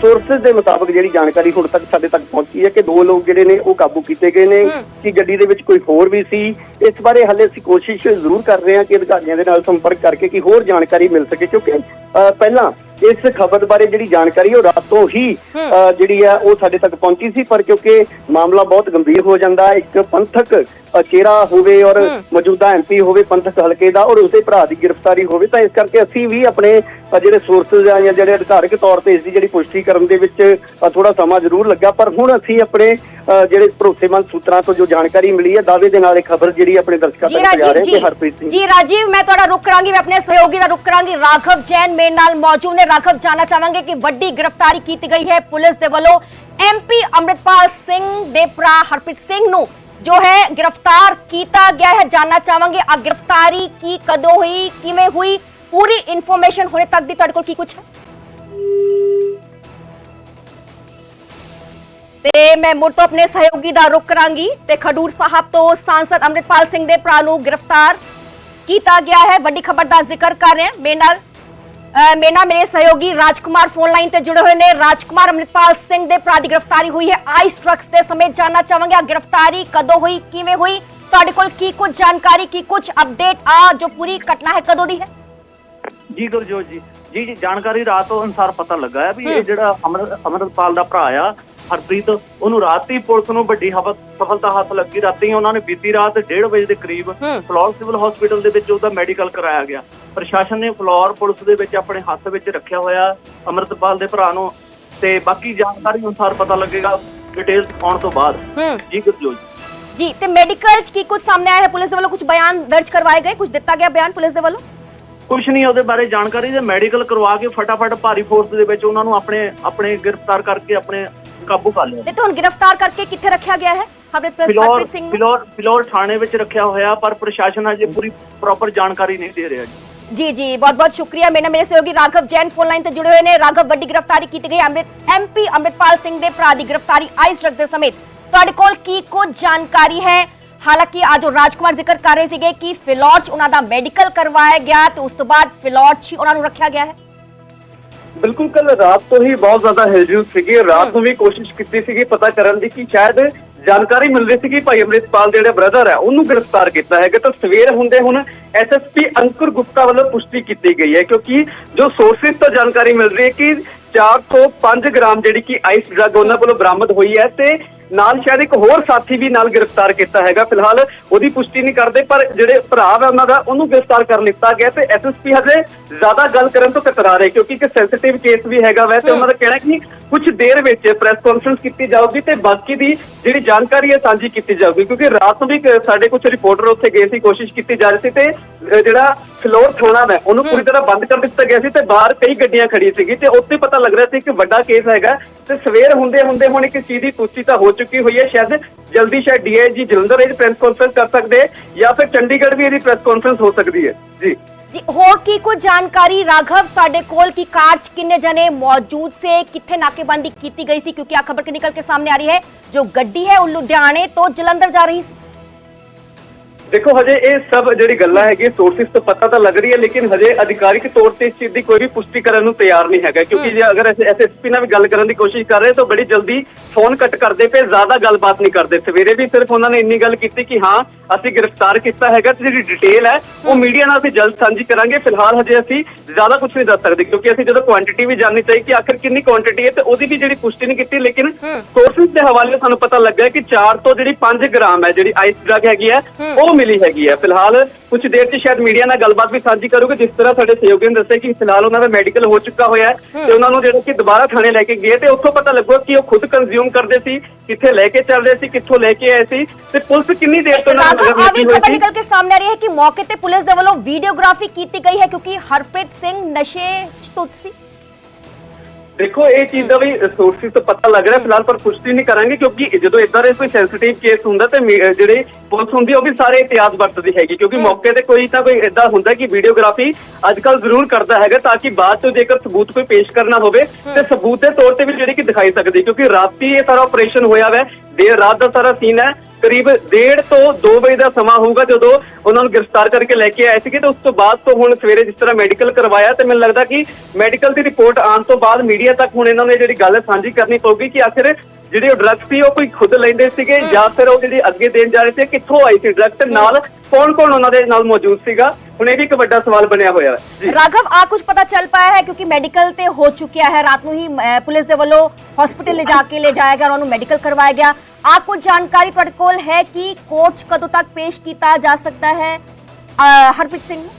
ਸੋਰਸਸ ਦੇ ਮੁਤਾਬਕ ਜਿਹੜੀ ਜਾਣਕਾਰੀ ਹੁਣ ਤੱਕ ਸਾਡੇ ਤੱਕ ਪਹੁੰਚੀ ਹੈ ਕਿ ਦੋ ਲੋਕ ਜਿਹੜੇ ਨੇ ਉਹ ਕਾਬੂ ਕੀਤੇ ਗਏ ਨੇ ਕਿ ਗੱਡੀ ਦੇ ਵਿੱਚ ਕੋਈ ਹੋਰ ਵੀ ਸੀ। ਇਸ ਬਾਰੇ ਹਾਲੇ ਅਸੀਂ ਕੋਸ਼ਿਸ਼ ਜ਼ਰੂਰ ਕਰ ਰਹੇ ਹਾਂ ਕਿ ਅਧਿਕਾਰੀਆਂ ਦੇ ਨਾਲ ਸੰਪਰਕ ਕਰਕੇ ਕਿ ਹੋਰ ਜਾਣਕਾਰੀ ਮਿਲ ਸਕੇ ਕਿਉਂਕਿ ਪਹਿਲਾਂ ਇਸ ਖਬਰ ਬਾਰੇ ਜਿਹੜੀ ਜਾਣਕਾਰੀ ਉਹ ਰਾਤੋਂ ਹੀ ਅ, ਜਿਹੜੀ ਆ ਉਹ ਸਾਡੇ ਤੱਕ ਪਹੁੰਚੀ ਸੀ ਪਰ ਕਿਉਂਕਿ ਮਾਮਲਾ ਬਹੁਤ ਗੰਭੀਰ ਹੋ ਜਾਂਦਾ ਇੱਕ ਪੰਥਕ ਚਿਹਰਾ ਹੋਵੇ ਔਰ ਮੌਜੂਦਾ ਐਮਪੀ ਹੋਵੇ ਪੰਥਕ ਹਲਕੇ ਦਾ ਔਰ ਉਸਦੇ ਭਰਾ ਦੀ ਗ੍ਰਿਫਤਾਰੀ ਹੋਵੇ ਤਾਂ ਇਸ ਕਰਕੇ ਅਸੀਂ ਵੀ ਆਪਣੇ ਜਿਹੜੇ ਸੋਰਸਸ ਆ ਜਾਂ ਜਿਹੜੇ ਅਧਿਕਾਰਕ ਤੌਰ ਤੇ ਇਸ ਦੀ ਜਿਹੜੀ ਪੁਸ਼ਟੀ ਕਰਨ ਦੇ ਵਿੱਚ ਥੋੜਾ ਸਮਾਂ ਜ਼ਰੂਰ ਲੱਗਾ। ਪਰ ਹੁਣ ਅਸੀਂ ਆਪਣੇ ਜਿਹੜੇ ਭਰੋਸੇਮੰਦ ਸੂਤਰਾਂ ਤੋਂ ਜੋ ਜਾਣਕਾਰੀ ਮਿਲੀ ਹੈ ਦਾਅਵੇ ਦੇ ਨਾਲ ਇਹ ਖਬਰ ਜਿਹੜੀ ਆਪਣੇ ਦਰਸ਼ਕਾਂ ਤੱਕ ਪਹੁੰਚਾ ਰਹੇ ਕਿ ਹਰਪ੍ਰੀਤ ਸਿੰਘ। ਜੀ ਰਾਜੀਵ ਮੈਂ ਤੁਹਾਡਾ ਰੁਕ ਕਰਾਂਗੀ ਮੈਂ ਆਪਣੇ ਸਹਿਯੋਗੀ ਦਾ ਰੁਕ ਕਰਾਂਗੀ। ਰਾਘਵ ਜੈਨ ਮੇਰੇ ਨਾਲ ਮੌਜੂਦ ਨੇ। ਰਾਘਵ ਜਾਨਣਾ ਚਾਹਾਂਗੇ ਕਿ ਵੱਡੀ ਗ੍ਰਿਫਤਾਰੀ ਕੀਤੀ ਗਈ ਹੈ ਪੁਲਿਸ ਦੇ ਵੱਲੋਂ। ਐਮਪੀ ਅੰਮ੍ਰਿਤਪਾਲ ਸਿੰਘ ਦੇ ਭਰਾ ਹਰਪ੍ਰੀਤ ਸਿੰਘ ਨੂੰ ਜੋ ਹੈ ਗ੍ਰਿਫਤਾਰ ਕੀਤਾ ਗਿਆ ਹੈ। ਜਾਨਣਾ ਚਾਹਾਂਗੇ ਆ ਗ੍ਰਿਫਤਾਰੀ ਕੀ ਕਦੋਂ ਹੋਈ ਕਿਵੇਂ ਹੋਈ? ਪੂਰੀ ਇਨਫੋਰਮੇਸ਼ਨ ਹੁਣੇ ਤੱਕ ਦੀ ਤੁਹਾਡੇ ਕੋਲ ਕੀ ਕੁਝ ਹੈ? ਤੇ ਮੈਂ ਮੁੜ ਤੋਂ ਆਪਣੇ ਸਹਿਯੋਗੀ ਦਾ ਰੁਕ ਕਰਾਂਗੀ ਤੇ ਖਡੂਰ ਸਾਹਿਬ ਤੋਂ ਸਾਂਸਦ ਅੰਮ੍ਰਿਤਪਾਲ ਸਿੰਘ ਦੇ ਭਰਾ ਨੂੰ ਗ੍ਰਿਫਤਾਰ ਕੀਤਾ ਗਿਆ ਹੈ। ਵੱਡੀ ਖਬਰ ਦਾ ਜ਼ਿਕਰ ਕਰ ਰਹੇ ਹਾਂ। ਮੇਰੇ ਨਾਲ ਅਹ ਮੇਰੇ ਨਾਲ ਮੇਰੇ ਸਹਿਯੋਗੀ ਰਾਜਕੁਮਾਰ ਫੋਨ ਲਾਈਨ ਤੇ ਜੁੜੇ ਹੋਏ ਨੇ। ਰਾਜਕੁਮਾਰ, ਅੰਮ੍ਰਿਤਪਾਲ ਸਿੰਘ ਦੇ ਭਰਾ ਦੀ ਗ੍ਰਿਫਤਾਰੀ ਹੋਈ ਹੈ। ਆਈਸ ਟਰੱਕਸ ਦੇ ਸਮੇਤ ਜਾਨਣਾ ਚਾਹਾਂਗੇ। ਆ ਗ੍ਰਿਫਤਾਰੀ ਕਦੋਂ ਹੋਈ? ਕਿਵੇਂ ਹੋਈ? ਤੁਹਾਡੇ ਕੋਲ ਕੀ ਕੁਝ ਜਾਣਕਾਰੀ, ਕੀ ਕੁਝ ਅਪਡੇਟ ਆ ਜੋ ਪੂਰੀ ਘਟਨਾ ਹੈ, ਕਦੋਂ ਦੀ ਹੈ? ਜੀ ਗੁਰਜੋਤ ਜੀ ਜੀ ਜੀ ਜਾਣਕਾਰੀ ਰਾਤ ਅਨੁਸਾਰ ਪਤਾ ਲੱਗਾ ਹੈ ਵੀ ਇਹ ਜਿਹੜਾ ਅਮਰ ਅਮਰਪਾਲ ਦਾ ਭਰਾ ਆ ਹਰਪ੍ਰੀਤ ਉਹਨੂੰ ਰਾਤੀ ਪੁਲਿਸ ਨੂੰ ਵੱਡੀ ਸਫਲਤਾ ਹਾਸਲ ਲੱਗੀ। ਰਾਤੀ ਉਹਨਾਂ ਨੇ ਬੀਤੀ ਰਾਤ 1:30 ਵਜੇ ਦੇ ਕਰੀਬ। ਫਲੋਰ ਸਿਵਲ ਹਸਪੀਟਲ ਦੇ ਵਿੱਚ ਉਹਦਾ ਮੈਡੀਕਲ ਕਰਾਇਆ ਗਿਆ। ਪ੍ਰਸ਼ਾਸਨ ਨੇ ਫਲੋਰ ਪੁਲਿਸ ਦੇ ਵਿੱਚ ਆਪਣੇ ਹੱਥ ਵਿੱਚ ਰੱਖਿਆ ਹੋਇਆ ਅਮਰਪਾਲ ਦੇ ਭਰਾ ਨੂੰ ਤੇ ਬਾਕੀ ਜਾਣਕਾਰੀ ਅਨੁਸਾਰ ਪਤਾ ਲੱਗੇਗਾ ਡਿਟੇਲਸ ਆਉਣ ਤੋਂ ਬਾਅਦ। ਜੀ ਗੁਰਜੋਤ ਜੀ। ਜੀ ਤੇ ਮੈਡੀਕਲ ਚ ਕੀ ਕੁਝ ਸਾਹਮਣੇ ਆਇਆ ਹੈ? ਪੁਲਿਸ ਦੇ ਵੱਲੋਂ ਕੁਝ ਬਿਆਨ ਦਰਜ ਕਰਵਾਏ ਗਏ? ਕੁਝ ਦਿੱਤਾ ਗਿਆ ਬਿਆਨ ਪੁਲਿਸ ਦੇ ਵੱਲੋਂ? ਕੁਛ ਨਹੀਂ ਉਹਦੇ ਬਾਰੇ ਜਾਣਕਾਰੀ ਤੇ ਮੈਡੀਕਲ ਕਰਵਾ ਕੇ ਫਟਾਫਟ ਭਾਰੀ ਫੋਰਸ ਦੇ ਵਿੱਚ ਉਹਨਾਂ ਨੂੰ ਆਪਣੇ ਆਪਣੇ ਗ੍ਰਿਫਤਾਰ ਕਰਕੇ ਆਪਣੇ ਕਾਬੂ ਕਰ ਲਿਆ। ਤੇ ਤੁਹਾਨੂੰ ਗ੍ਰਿਫਤਾਰ ਕਰਕੇ ਕਿੱਥੇ ਰੱਖਿਆ ਗਿਆ ਹੈ? ਹਰਪ੍ਰੀਤ ਫਿਲੌਰ ਸਿੰਘ ਨੂੰ? ਫਿਲੌਰ ਫਿਲੌਰ ਥਾਣੇ ਵਿੱਚ ਰੱਖਿਆ ਹੋਇਆ ਪਰ ਪ੍ਰਸ਼ਾਸਨ ਅਜੇ ਪੂਰੀ ਪ੍ਰੋਪਰ ਜਾਣਕਾਰੀ ਨਹੀਂ ਦੇ ਰਿਹਾ ਜੀ। ਜੀ ਜੀ ਬਹੁਤ ਬਹੁਤ ਸ਼ੁਕਰੀਆ। ਮੇਰੇ ਮੇਰੇ ਸਹਿਯੋਗੀ ਰਾਘਵ ਜੈਨ ਫੋਨ ਲਾਈਨ ਤੇ ਜੁੜੇ ਹੋਏ ਨੇ। ਰਾਘਵ ਵੱਡੀ ਗ੍ਰਿਫਤਾਰੀ ਕੀਤੀ ਗਈ। ਅੰਮ੍ਰਿਤ ਐਮਪੀ ਅੰਮ੍ਰਿਤਪਾਲ ਸਿੰਘ ਦੇ ਭਰਾ ਦੀ ਗ੍ਰਿਫਤਾਰੀ ਆਈਸ ਡਰਗ ਦੇ ਸਮੇਤ ਤੁਹਾਡੇ ਕੋਲ ਕੀ ਕੁਝ ਜਾਣਕਾਰੀ ਹੈ? ਹਾਲਾਂਕਿ ਅੱਜ ਉਹ ਰਾਜਕੁਮਾਰ ਜ਼ਿਕਰ ਕਰ ਰਹੇ ਸੀਗੇ ਕਿ ਫਿਲੌਰ ਚ ਉਹਨਾਂ ਦਾ ਮੈਡੀਕਲ ਕਰਵਾਇਆ ਗਿਆ ਤੇ ਉਸ ਤੋਂ ਬਾਅਦ ਫਿਲੌਰ ਚ ਉਹਨਾਂ ਨੂੰ ਰੱਖਿਆ ਗਿਆ ਹੈ। ਬਿਲਕੁਲ ਕੱਲ ਰਾਤ ਤੋਂ ਹੀ ਬਹੁਤ ਜ਼ਿਆਦਾ ਹਿਲਜੁਲ ਸੀਗੀ। ਰਾਤ ਨੂੰ ਵੀ ਕੋਸ਼ਿਸ਼ ਕੀਤੀ ਸੀਗੀ ਪਤਾ ਕਰਨ ਦੀ ਕਿ ਸ਼ਾਇਦ ਜਾਣਕਾਰੀ ਮਿਲ ਰਹੀ ਸੀ ਕਿ ਭਾਈ ਅੰਮ੍ਰਿਤਪਾਲ ਦੇ ਜਿਹੜੇ ਬ੍ਰਦਰ ਹੈ, ਉਹਨੂੰ ਗ੍ਰਿਫਤਾਰ ਕੀਤਾ ਹੈਗਾ। ਤਾਂ ਸਵੇਰ ਹੁੰਦੇ ਹੁਣ ਐਸਐਸਪੀ ਅੰਕੁਰ ਗੁਪਤਾ ਵੱਲੋਂ ਪੁਸ਼ਟੀ ਕੀਤੀ ਗਈ ਹੈ, ਕਿਉਂਕਿ ਜੋ ਸੋਰਸਿਸ ਤੋਂ ਜਾਣਕਾਰੀ ਮਿਲ ਰਹੀ ਹੈ ਕਿ 405 ਗ੍ਰਾਮ ਜਿਹੜੀ ਕਿ ਆਈਸ ਡਰੱਗ ਉਹਨਾਂ ਕੋਲੋਂ ਬਰਾਮਦ ਹੋਈ ਹੈ ਤੇ ਨਾਲ ਸ਼ਾਇਦ ਇੱਕ ਹੋਰ ਸਾਥੀ ਵੀ ਨਾਲ ਗ੍ਰਿਫਤਾਰ ਕੀਤਾ ਹੈਗਾ। ਫਿਲਹਾਲ ਉਹਦੀ ਪੁਸ਼ਟੀ ਨਹੀਂ ਕਰਦੇ ਪਰ ਜਿਹੜੇ ਭਰਾ ਹੈ ਉਹਨਾਂ ਦਾ ਉਹਨੂੰ ਗ੍ਰਿਫਤਾਰ ਕਰ ਲਿੱਤਾ ਗਿਆ ਤੇ ਐਸਐਸਪੀ ਹਜੇ ਜ਼ਿਆਦਾ ਗੱਲ ਕਰਨ ਤੋਂ ਕਤਰਾ ਰਹੇ ਕਿਉਂਕਿ ਇੱਕ ਸੈਂਸਿਟਿਵ ਕੇਸ ਵੀ ਹੈਗਾ ਵੈ ਤੇ ਉਹਨਾਂ ਦਾ ਕਹਿਣਾ ਕਿ ਕੁਝ ਦੇਰ ਵਿੱਚ ਪ੍ਰੈਸ ਕਾਨਫਰੰਸ ਕੀਤੀ ਜਾਊਗੀ ਤੇ ਬਾਕੀ ਦੀ ਜਿਹੜੀ ਜਾਣਕਾਰੀ ਹੈ ਸਾਂਝੀ ਕੀਤੀ ਜਾਊਗੀ ਕਿਉਂਕਿ ਰਾਤ ਨੂੰ ਵੀ ਸਾਡੇ ਕੁਝ ਰਿਪੋਰਟਰ ਉੱਥੇ ਗਏ ਸੀ ਕੋਸ਼ਿਸ਼ ਕੀਤੀ ਜਾ ਰਹੀ ਸੀ ਤੇ ਜਿਹੜਾ ਫਲੋਰ ਥਾਣਾ ਹੈ ਉਹਨੂੰ ਪੂਰੀ ਤਰ੍ਹਾਂ ਬੰਦ ਕਰ ਦਿੱਤਾ ਗਿਆ ਸੀ ਤੇ ਬਾਹਰ ਕਈ ਗੱਡੀਆਂ ਖੜੀ ਸੀਗੀ ਤੇ ਉੱਥੇ ਪਤਾ ਲੱਗ ਰਿਹਾ ਸੀ ਕਿ ਵੱਡਾ ਕੇਸ ਹੈਗਾ ਤੇ ਸਵੇਰ ਹੁੰਦੇ ਹੁੰਦੇ ਹੁਣ ਇੱਕ ਚੀਜ਼ ਦੀ ਪੁਸ਼ਟੀ ਤਾਂ ਹੋ ਚੁੱਕੀ ਹੋਈ ਹੈ, ਸ਼ਾਇਦ ਜਲਦੀ ਸ਼ਾਇਦ ਡੀਆਈਜੀ ਜਲੰਧਰ ਇਹ ਪ੍ਰੈਸ ਕਾਨਫਰੰਸ ਕਰ ਸਕਦੇ ਜਾਂ ਫਿਰ ਚੰਡੀਗੜ੍ਹ ਵੀ ਇਹਦੀ ਪ੍ਰੈਸ ਕਾਨਫਰੰਸ ਹੋ ਸਕਦੀ ਹੈ। ਜੀ। ਜੀ, ਹੋਰ ਕੀ ਕੋਈ ਜਾਣਕਾਰੀ? ਰਾਘਵ, ਤੁਹਾਡੇ ਕੋਲ ਕੀ ਕਾਰ 'ਚ ਕਿੰਨੇ ਜਣੇ ਮੌਜੂਦ ਸੇ? ਕਿੱਥੇ ਨਾਕੇਬੰਦੀ ਕੀਤੀ ਗਈ ਸੀ? ਕਿਉਂਕਿ ਆ ਖਬਰ ਕਿ ਨਿਕਲ ਕੇ ਸਾਹਮਣੇ ਆ ਰਹੀ ਹੈ, ਜੋ ਗੱਡੀ ਹੈ ਉਹ ਲੁਧਿਆਣੇ ਤੋਂ ਜਲੰਧਰ ਜਾ ਰਹੀ ਸੀ। ਦੇਖੋ ਹਜੇ ਇਹ ਸਭ ਜਿਹੜੀ ਗੱਲਾਂ ਹੈਗੀ ਸੋਰਸਿਸ ਤੋਂ ਪਤਾ ਤਾਂ ਲੱਗ ਰਹੀ ਹੈ ਲੇਕਿਨ ਹਜੇ ਅਧਿਕਾਰਿਕ ਤੌਰ ਤੇ ਇਸ ਚੀਜ਼ ਦੀ ਕੋਈ ਵੀ ਪੁਸ਼ਟੀ ਕਰਨ ਨੂੰ ਤਿਆਰ ਨਹੀਂ ਹੈਗਾ। ਕਿਉਂਕਿ ਜੇ ਅਗਰ ਐਸਐਸਪੀ ਨਾਲ ਵੀ ਗੱਲ ਕਰਨ ਦੀ ਕੋਸ਼ਿਸ਼ ਕਰ ਰਹੇ ਤਾਂ ਬੜੀ ਜਲਦੀ ਫੋਨ ਕੱਟ ਕਰਦੇ ਪਏ ਜ਼ਿਆਦਾ ਗੱਲਬਾਤ ਨਹੀਂ ਕਰਦੇ। ਸਵੇਰੇ ਵੀ ਸਿਰਫ ਉਹਨਾਂ ਨੇ ਇੰਨੀ ਗੱਲ ਕੀਤੀ ਕਿ ਹਾਂ ਅਸੀਂ ਗ੍ਰਿਫਤਾਰ ਕੀਤਾ ਹੈਗਾ ਤੇ ਜਿਹੜੀ ਡਿਟੇਲ ਹੈ ਉਹ ਮੀਡੀਆ ਨਾਲ ਅਸੀਂ ਜਲਦ ਸਾਂਝੀ ਕਰਾਂਗੇ। ਫਿਲਹਾਲ ਹਜੇ ਅਸੀਂ ਜ਼ਿਆਦਾ ਕੁਝ ਨਹੀਂ ਦੱਸ ਸਕਦੇ ਕਿਉਂਕਿ ਅਸੀਂ ਜਦੋਂ ਕੁਆਂਟੀਟੀ ਵੀ ਜਾਣਨੀ ਚਾਹੀਦੀ ਕਿ ਆਖਰ ਕਿੰਨੀ ਕੁਆਂਟੀਟੀ ਹੈ ਤੇ ਉਹਦੀ ਵੀ ਜਿਹੜੀ ਪੁਸ਼ਟੀ ਨਹੀਂ ਕੀਤੀ ਲੇਕਿਨ ਸੋਰਸਿਸ ਦੇ ਹਵਾਲੇ ਸਾਨੂੰ ਪਤਾ ਲੱਗਾ ਕਿ 4 ਤੋਂ ਜਿਹੜੀ 5 ਗ੍ਰਾਮ ਹੈ ਜਿਹੜੀ ਆਈਸ ਡਰਗ ਹੈਗੀ ਹੈ ਉਹ ਮਿਲੀ ਹੈਗੀ ਹੈ ਫਿਲਹਾਲ ਕੁਝ ਦੇਰ 'ਚ ਸ਼ਾਇਦ ਮੀਡੀਆ ਨਾਲ ਗੱਲਬਾਤ ਵੀ ਸਾਂਝੀ ਕਰੂਗੇ ਜਿਸ ਤਰ੍ਹਾਂ ਸਾਡੇ ਸਹਿਯੋਗੀ ਨੇ ਦੱਸਿਆ ਕਿ ਫਿਲਹਾਲ ਉਹਨਾਂ ਦਾ ਮੈਡੀਕਲ ਹੋ ਚੁੱਕਾ ਹੋਇਆ ਹੈ ਤੇ ਉਹਨਾਂ ਨੂੰ ਜਿਹੜਾ ਕਿ ਦੁਬਾਰਾ ਥਾਣੇ ਲੈ ਕੇ ਗਏ ਤੇ ਉੱਥੋਂ ਪਤਾ ਲੱਗੂਗਾ ਕਿ ਉਹ ਖੁਦ ਕੰਜ਼ਿਊਮ ਕਰਦੇ ਸੀ ਕਿੱਥੇ ਲੈ ਕੇ ਚੱਲ ਰਹੇ ਸੀ ਕਿੱਥੋਂ ਲੈ ਕੇ ਆਏ ਸੀ ਤੇ ਪੁਲਿਸ ਕਿੰਨੀ ਦੇਰ ਤੋਂ ਉਹਨਾਂ ਨੂੰ ਨਜ਼ਰ ਹੋਈ ਸੀ ਨਿਕਲ ਕੇ ਸਾਹਮਣੇ ਆ ਰਹੀ ਹੈ ਕਿ ਮੌਕੇ ਤੇ ਪੁਲਿਸ ਦੇ ਵੱਲੋਂ ਵੀਡੀਓਗ੍ਰਾਫੀ ਕੀਤੀ ਗਈ ਹੈ ਕਿਉਂਕਿ ਹਰਪ੍ਰੀਤ ਸਿੰਘ ਨਸ਼ੇ 'ਚ ਧੁੱਤ ਸੀ। ਦੇਖੋ ਇਹ ਚੀਜ਼ ਦਾ ਵੀ ਸੋਰਸਿਸ ਤੋਂ ਪਤਾ ਲੱਗ ਰਿਹਾ ਫਿਲਹਾਲ ਪਰ ਪੁਸ਼ਟੀ ਨਹੀਂ ਕਰਾਂਗੇ ਕਿਉਂਕਿ ਜਦੋਂ ਇਦਾਂ ਦੇ ਕੋਈ ਸੈਂਸਿਟਿਵ ਕੇਸ ਹੁੰਦਾ ਤੇ ਜਿਹੜੇ ਪੁਲਿਸ ਹੁੰਦੀ ਉਹ ਵੀ ਸਾਰੇ ਇਤਿਹਾਸ ਵਰਤਦੀ ਹੈਗੀ। ਕਿਉਂਕਿ ਮੌਕੇ ਤੇ ਕੋਈ ਤਾਂ ਕੋਈ ਇਦਾਂ ਹੁੰਦਾ ਕਿ ਵੀਡੀਓਗ੍ਰਾਫੀ ਅੱਜਕੱਲ ਜ਼ਰੂਰ ਕਰਦਾ ਹੈਗਾ ਤਾਂ ਕਿ ਬਾਅਦ ਚ ਜੇਕਰ ਸਬੂਤ ਕੋਈ ਪੇਸ਼ ਕਰਨਾ ਹੋਵੇ ਤੇ ਸਬੂਤ ਦੇ ਤੌਰ ਤੇ ਵੀ ਜਿਹੜੀ ਕਿ ਦਿਖਾਈ ਸਕਦੀ ਕਿਉਂਕਿ ਰਾਤੀ ਇਹ ਸਾਰਾ ਆਪਰੇਸ਼ਨ ਹੋਇਆ ਵੈ। ਦੇਰ ਰਾਤ ਦਾ ਸਾਰਾ ਸੀਨ ਹੈ। ਕਰੀਬ 1.5 ਤੋਂ 2 ਵਜੇ ਦਾ ਸਮਾਂ ਹੋਊਗਾ ਜਦੋਂ ਉਹਨਾਂ ਨੂੰ ਗ੍ਰਿਫਤਾਰ ਕਰਕੇ ਲੈ ਕੇ ਆਏ ਸੀਗੇ ਤੇ ਉਸ ਤੋਂ ਬਾਅਦ ਤੋਂ ਹੁਣ ਸਵੇਰੇ ਜਿਸ ਤਰ੍ਹਾਂ ਮੈਡੀਕਲ ਕਰਵਾਇਆ ਤੇ ਮੈਨੂੰ ਲੱਗਦਾ ਕਿ ਮੈਡੀਕਲ ਦੀ ਰਿਪੋਰਟ ਆਉਣ ਤੋਂ ਬਾਅਦ ਮੀਡੀਆ ਤੱਕ ਹੁਣ ਇਹਨਾਂ ਨੇ ਜਿਹੜੀ ਗੱਲ ਸਾਂਝੀ ਕਰਨੀ ਪਊਗੀ ਕਿ ਆਖਿਰ ਜਿਹੜੇ ਉਹ ਡਰੱਗ ਸੀ ਉਹ ਕੋਈ ਖੁਦ ਲੈਂਦੇ ਸੀਗੇ ਜਾਂ ਫਿਰ ਉਹ ਜਿਹੜੀ ਅੱਗੇ ਦੇਣ ਜਾ ਰਹੇ ਸੀ, ਕਿੱਥੋਂ ਆਈ ਸੀ ਡਰੱਗ ਤੇ ਨਾਲ ਕੌਣ ਕੌਣ ਉਹਨਾਂ ਦੇ ਨਾਲ ਮੌਜੂਦ ਸੀਗਾ? ਹੁਣ ਇਹ ਵੀ ਇੱਕ ਵੱਡਾ ਸਵਾਲ ਬਣਿਆ ਹੋਇਆ ਹੈ। ਰਾਘਵ, ਆ ਕੁਝ ਪਤਾ ਚੱਲ ਪਾਇਆ ਹੈ? ਕਿਉਂਕਿ ਮੈਡੀਕਲ ਤੇ ਹੋ ਚੁੱਕਿਆ ਹੈ। ਰਾਤ ਨੂੰ ਹੀ ਪੁਲਿਸ ਦੇ ਵੱਲੋਂ ਹਸਪੀਟਲ ਲੈ ਜਾ ਕੇ ਲੈ ਜਾਇਆ ਗਿਆ ਉਹਨਾਂ ਨੂੰ ਮੈਡੀਕਲ ਕਰਵਾਇਆ ਗਿਆ। ਆ ਕੁਝ ਜਾਣਕਾਰੀ ਤੁਹਾਡੇ ਕੋਲ ਹੈ ਕਿ ਕੋਰਟ ਕਦੋਂ ਤੱਕ ਪੇਸ਼ ਕੀਤਾ ਜਾ ਸਕਦਾ ਹੈ? ਹਰਪ੍ਰੀਤ ਸਿੰਘ। ਨੂੰ?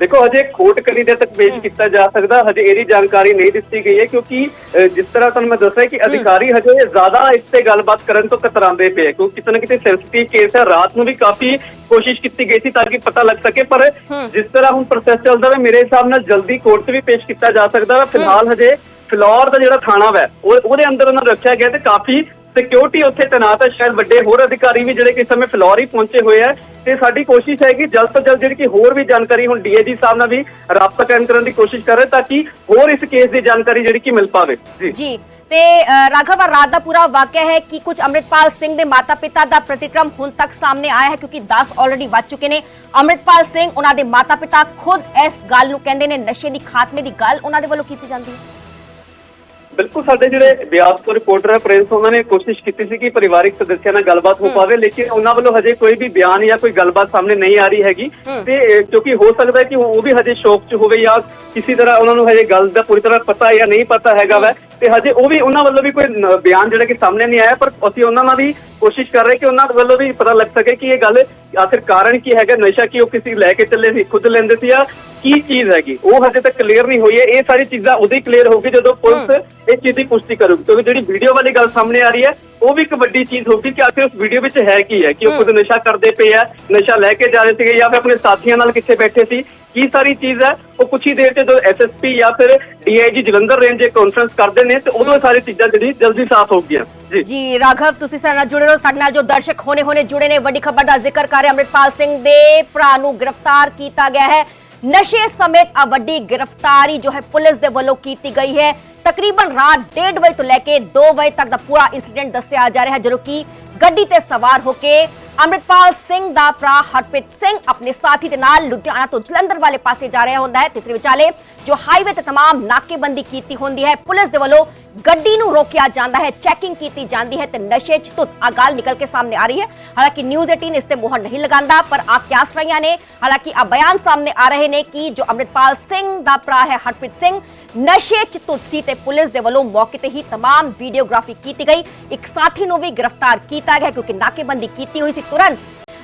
ਦੇਖੋ ਹਜੇ ਕੋਰਟ ਕਰੀ ਦੇ ਤੱਕ ਪੇਸ਼ ਕੀਤਾ ਜਾ ਸਕਦਾ ਹਜੇ ਇਹਦੀ ਜਾਣਕਾਰੀ ਨਹੀਂ ਦਿੱਤੀ ਗਈ ਹੈ ਕਿਉਂਕਿ ਜਿਸ ਤਰ੍ਹਾਂ ਤੁਹਾਨੂੰ ਮੈਂ ਦੱਸਿਆ ਕਿ ਅਧਿਕਾਰੀ ਹਜੇ ਜ਼ਿਆਦਾ ਇਸ ਤੇ ਗੱਲਬਾਤ ਕਰਨ ਤੋਂ ਕਤਰਾਉਂਦੇ ਪਏ ਕਿਉਂਕਿ ਕਿਤੇ ਨਾ ਕਿਤੇ ਸੈਂਸਿਟਿਵ ਕੇਸ ਹੈ ਰਾਤ ਨੂੰ ਵੀ ਕਾਫੀ ਕੋਸ਼ਿਸ਼ ਕੀਤੀ ਗਈ ਸੀ ਤਾਂ ਕਿ ਪਤਾ ਲੱਗ ਸਕੇ ਪਰ ਜਿਸ ਤਰ੍ਹਾਂ ਹੁਣ ਪ੍ਰੋਸੈਸ ਚੱਲਦਾ ਹੈ ਮੇਰੇ ਹਿਸਾਬ ਨਾਲ ਜਲਦੀ ਕੋਰਟ 'ਚ ਵੀ ਪੇਸ਼ ਕੀਤਾ ਜਾ ਸਕਦਾ ਹੈ ਫਿਲਹਾਲ ਹਜੇ ਫਲੋਰ ਦਾ ਜਿਹੜਾ ਥਾਣਾ ਉਹ ਉਹਦੇ ਅੰਦਰ ਉਹਨਾਂ ਰੱਖਿਆ ਗਿਆ ਤੇ ਕਾਫੀ ਸਿਕਿਉਰਿਟੀ ਉੱਥੇ ਤੈਨਾਤ ਹੈ, ਸ਼ਾਇਦ ਵੱਡੇ ਹੋਰ ਅਧਿਕਾਰੀ ਵੀ ਜਿਹੜੇ ਕਿ ਇਸ ਸਮੇਂ ਫਲੋਰ ਪਹੁੰਚੇ ਹੋਏ ਆ ਤੇ ਸਾਡੀ ਕੋਸ਼ਿਸ਼ ਹੈ ਕਿ ਜਲਦ ਤੋਂ ਜਲਦ ਜਿਹੜੀ ਕਿ ਹੋਰ ਵੀ ਜਾਣਕਾਰੀ ਹੁਣ ਡੀਏਜੀ ਸਾਹਿਬ ਨਾਲ ਵੀ ਰਾਬਤਾ ਕਾਇਮ ਕਰਨ ਦੀ ਕੋਸ਼ਿਸ਼ ਕਰ ਰਹੇ ਤਾਂ ਕਿ ਹੋਰ ਇਸ ਕੇਸ ਦੀ ਜਾਣਕਾਰੀ ਜਿਹੜੀ ਕਿ ਮਿਲ ਪਾਵੇ। ਜੀ। ਜੀ, ਤੇ ਰਾਘਵ ਰਾਤ ਦਾ ਪੂਰਾ ਵਾਕਿਆ ਹੈ ਕਿ ਕੁਝ ਅੰਮ੍ਰਿਤਪਾਲ ਸਿੰਘ ਦੇ ਮਾਤਾ-ਪਿਤਾ ਦਾ ਪ੍ਰਤੀਕਰਮ ਹੁਣ ਤੱਕ ਸਾਹਮਣੇ ਆਇਆ ਹੈ ਕਿਉਂਕਿ 10 ਆਲਰੇਡੀ ਵੱਜ ਚੁੱਕੇ ਨੇ। ਅੰਮ੍ਰਿਤਪਾਲ ਸਿੰਘ, ਉਹਨਾਂ ਦੇ ਮਾਤਾ-ਪਿਤਾ ਖੁਦ ਇਸ ਗੱਲ ਨੂੰ ਕਹਿੰਦੇ ਨੇ, ਨਸ਼ੇ ਦੀ ਖਾਤਮੇ ਦੀ ਗੱਲ ਉਹਨਾਂ ਦੇ ਵੱਲੋਂ ਕੀਤੀ ਜਾਂਦੀ ਹੈ। ਬਿਲਕੁਲ ਸਾਡੇ ਜਿਹੜੇ ਬਿਆਸ ਤੋਂ ਰਿਪੋਰਟਰ ਹੈ ਪ੍ਰਿੰਸ ਉਹਨਾਂ ਨੇ ਕੋਸ਼ਿਸ਼ ਕੀਤੀ ਸੀ ਕਿ ਪਰਿਵਾਰਿਕ ਸਦੱਸਿਆਂ ਨਾਲ ਗੱਲਬਾਤ ਹੋ ਪਾਵੇ ਲੇਕਿਨ ਉਹਨਾਂ ਵੱਲੋਂ ਹਜੇ ਕੋਈ ਵੀ ਬਿਆਨ ਜਾਂ ਕੋਈ ਗੱਲਬਾਤ ਸਾਹਮਣੇ ਨਹੀਂ ਆ ਰਹੀ ਹੈਗੀ। ਤੇ ਕਿਉਂਕਿ ਹੋ ਸਕਦਾ ਹੈ ਕਿ ਉਹ ਵੀ ਹਜੇ ਸ਼ੌਕ 'ਚ ਹੋਵੇ ਜਾਂ ਕਿਸੇ ਤਰ੍ਹਾਂ ਉਹਨਾਂ ਨੂੰ ਹਜੇ ਗੱਲ ਦਾ ਪੂਰੀ ਤਰ੍ਹਾਂ ਪਤਾ ਜਾਂ ਨਹੀਂ ਪਤਾ ਹੈਗਾ ਵੈ। ਤੇ ਹਜੇ ਉਹ ਵੀ ਉਹਨਾਂ ਵੱਲੋਂ ਵੀ ਕੋਈ ਬਿਆਨ ਜਿਹੜਾ ਕਿ ਸਾਹਮਣੇ ਨਹੀਂ ਆਇਆ ਪਰ ਅਸੀਂ ਉਹਨਾਂ ਨਾਲ ਵੀ ਕੋਸ਼ਿਸ਼ ਕਰ ਰਹੇ ਕਿ ਉਹਨਾਂ ਵੱਲੋਂ ਵੀ ਪਤਾ ਲੱਗ ਸਕੇ ਕਿ ਇਹ ਗੱਲ ਆਖਿਰ ਕਾਰਨ ਕੀ ਹੈਗਾ ਨਸ਼ਾ ਕੀ ਉਹ ਕਿਸੇ ਲੈ ਕੇ ਚੱਲੇ ਸੀ ਖੁਦ ਲੈਂਦੇ ਸੀ ਜਾਂ ਕੀ ਚੀਜ਼ ਹੈਗੀ। ਉਹ ਹਜੇ ਤੱਕ ਕਲੀਅਰ ਨਹੀਂ ਹੋਈ ਹੈ। ਇਹ ਸਾਰੀ ਚੀਜ਼ਾਂ ਉਦੋਂ ਹੀ ਕਲੀਅਰ ਹੋਊਗੀ ਜਦੋਂ ਪੁਲਿਸ ਇਹ ਚੀਜ਼ ਦੀ ਪੁਸ਼ਟੀ ਕਰੂਗੀ। ਕਿਉਂਕਿ ਜਿਹੜੀ ਵੀਡੀਓ ਵਾਲੀ ਗੱਲ ਸਾਹਮਣੇ ਆ ਰਹੀ ਹੈ ਉਹ ਵੀ ਇੱਕ ਵੱਡੀ ਚੀਜ਼ ਹੋਊਗੀ ਕਿ ਆਖਿਰ ਉਸ ਵੀਡੀਓ ਵਿੱਚ ਹੈ ਕੀ ਹੈ? ਕਿ ਉਹ ਖੁਦ ਨਸ਼ਾ ਕਰਦੇ ਪਏ ਆ ਨਸ਼ਾ ਲੈ ਕੇ ਜਾ ਰਹੇ ਸੀਗੇ ਜਾਂ ਫਿਰ ਆਪਣੇ ਸਾਥੀਆਂ ਨਾਲ ਕਿੱਥੇ ਬੈਠੇ ਸੀ? ਕੀ ਸਾਰੀ ਚੀਜ਼ ਹੈ? ਉਹ ਕੁਛ ਹੀ ਦੇਰ ਚ ਜਦੋਂ ਐਸਐਸਪੀ ਜਾਂ ਫਿਰ ਡੀਆਈਜੀ ਜਲੰਧਰ ਰੇਂਜ ਇਹ ਕਾਨਫਰੰਸ ਕਰਦੇ ਨੇ ਤੇ ਉਦੋਂ ਸਾਰੀ ਚੀਜ਼ਾਂ ਜਿਹੜੀ ਜਲਦੀ ਸਾਫ਼ ਹੋ ਗਈਆਂ। ਜੀ। ਜੀ ਰਾਘਵ ਤੁਸੀਂ ਸਾਡੇ ਨਾਲ ਜੁੜੇ ਰਹੋ। ਸਾਡੇ ਨਾਲ ਜੋ ਦਰਸ਼ਕ ਹੋਣੇ ਹੋਣੇ ਜੁੜੇ ਨੇ ਵੱਡੀ ਖਬਰ ਦਾ ਜ਼ਿਕਰ ਕਰ ਰਹੇ ਅੰਮ੍ਰਿਤਪਾਲ ਸਿੰਘ ਦੇ ਭਰਾ ਨੂੰ ਗ੍ਰਿਫਤਾਰ ਕੀਤਾ ਗਿਆ ਹੈ। ਨਸ਼ੇ ਸਮੇਤ ਆ ਵੱਡੀ ਗ੍ਰਿਫਤਾਰੀ ਜੋ ਹੈ ਪੁਲਿਸ ਦੇ ਵੱਲੋਂ ਕੀਤੀ ਗਈ ਹੈ। ਤਕਰੀਬਨ ਰਾਤ 1:30 ਵਜੇ ਤੋਂ ਲੈ ਕੇ 2 ਵਜੇ ਤੱਕ ਦਾ ਪੂਰਾ ਇਨਸੀਡੈਂਟ ਦੱਸਿਆ ਜਾ ਰਿਹਾ ਹੈ, ਜਦੋਂ ਕਿ ਗੱਡੀ ਤੇ ਸਵਾਰ ਹੋ ਕੇ ਅੰਮ੍ਰਿਤਪਾਲ ਸਿੰਘ ਦਾ ਭਰਾ ਹਰਪ੍ਰੀਤ ਸਿੰਘ ਆਪਣੇ ਸਾਥੀ ਦੇ ਨਾਲ ਲੁਧਿਆਣਾ ਤੋਂ ਜਲੰਧਰ ਵਾਲੇ ਪਾਸੇ ਜਾ ਰਿਹਾ ਹੁੰਦਾ ਹੈ ਤਿਸਰੇ ਵਿਚਾਲੇ ਜੋ ਹਾਈਵੇ ਤੇ तमाम ਨਾਕੇਬੰਦੀ ਕੀਤੀ ਹੁੰਦੀ ਹੈ ਪੁਲਿਸ ਦੇ ਵੱਲੋਂ ਗੱਡੀ ਨੂੰ ਰੋਕਿਆ ਜਾਂਦਾ ਹੈ ਚੈਕਿੰਗ ਕੀਤੀ ਜਾਂਦੀ ਹੈ ਤੇ ਨਸ਼ੇ 'ਚ ਧੁੱਤ ਆ ਗੱਲ ਨਿਕਲ ਕੇ ਸਾਹਮਣੇ ਆ ਰਹੀ ਹੈ ਹਾਲਾਂਕਿ ਨਿਊਜ਼ 18 ਇਸ ਤੇ ਮੋਹਰ ਨਹੀਂ ਲਗਾਉਂਦਾ ਪਰ ਆ ਕਿਆਸ ਰਹੀਆਂ ਨੇ ਹਾਲਾਂਕਿ ਆ ਬਿਆਨ ਸਾਹਮਣੇ ਆ ਰਹੇ ਨੇ ਕਿ ਜੋ ਅੰਮ੍ਰਿਤਪਾਲ ਸਿੰਘ ਦਾ ਭਰਾ ਹੈ ਹਰਪ੍ਰੀਤ ਸਿੰਘ ਨਸ਼ੇ 'ਚ ਧੁੱਤ ਸੀ ਤੇ ਪੁਲਿਸ ਦੇ ਵੱਲੋਂ ਮੌਕੇ ਤੇ ਹੀ तमाम ਵੀਡੀਓਗ੍ਰਾਫੀ ਕੀਤੀ ਗਈ ਇੱਕ ਸਾਥੀ ਨੂੰ ਵੀ ਗ੍ਰਿਫਤਾਰ ਕੀਤਾ ਗਿਆ ਕਿਉਂਕਿ ਨਾਕੇਬੰਦੀ ਕੀਤੀ ਹੋਈ ਸੀ ਤੁਰੰਤ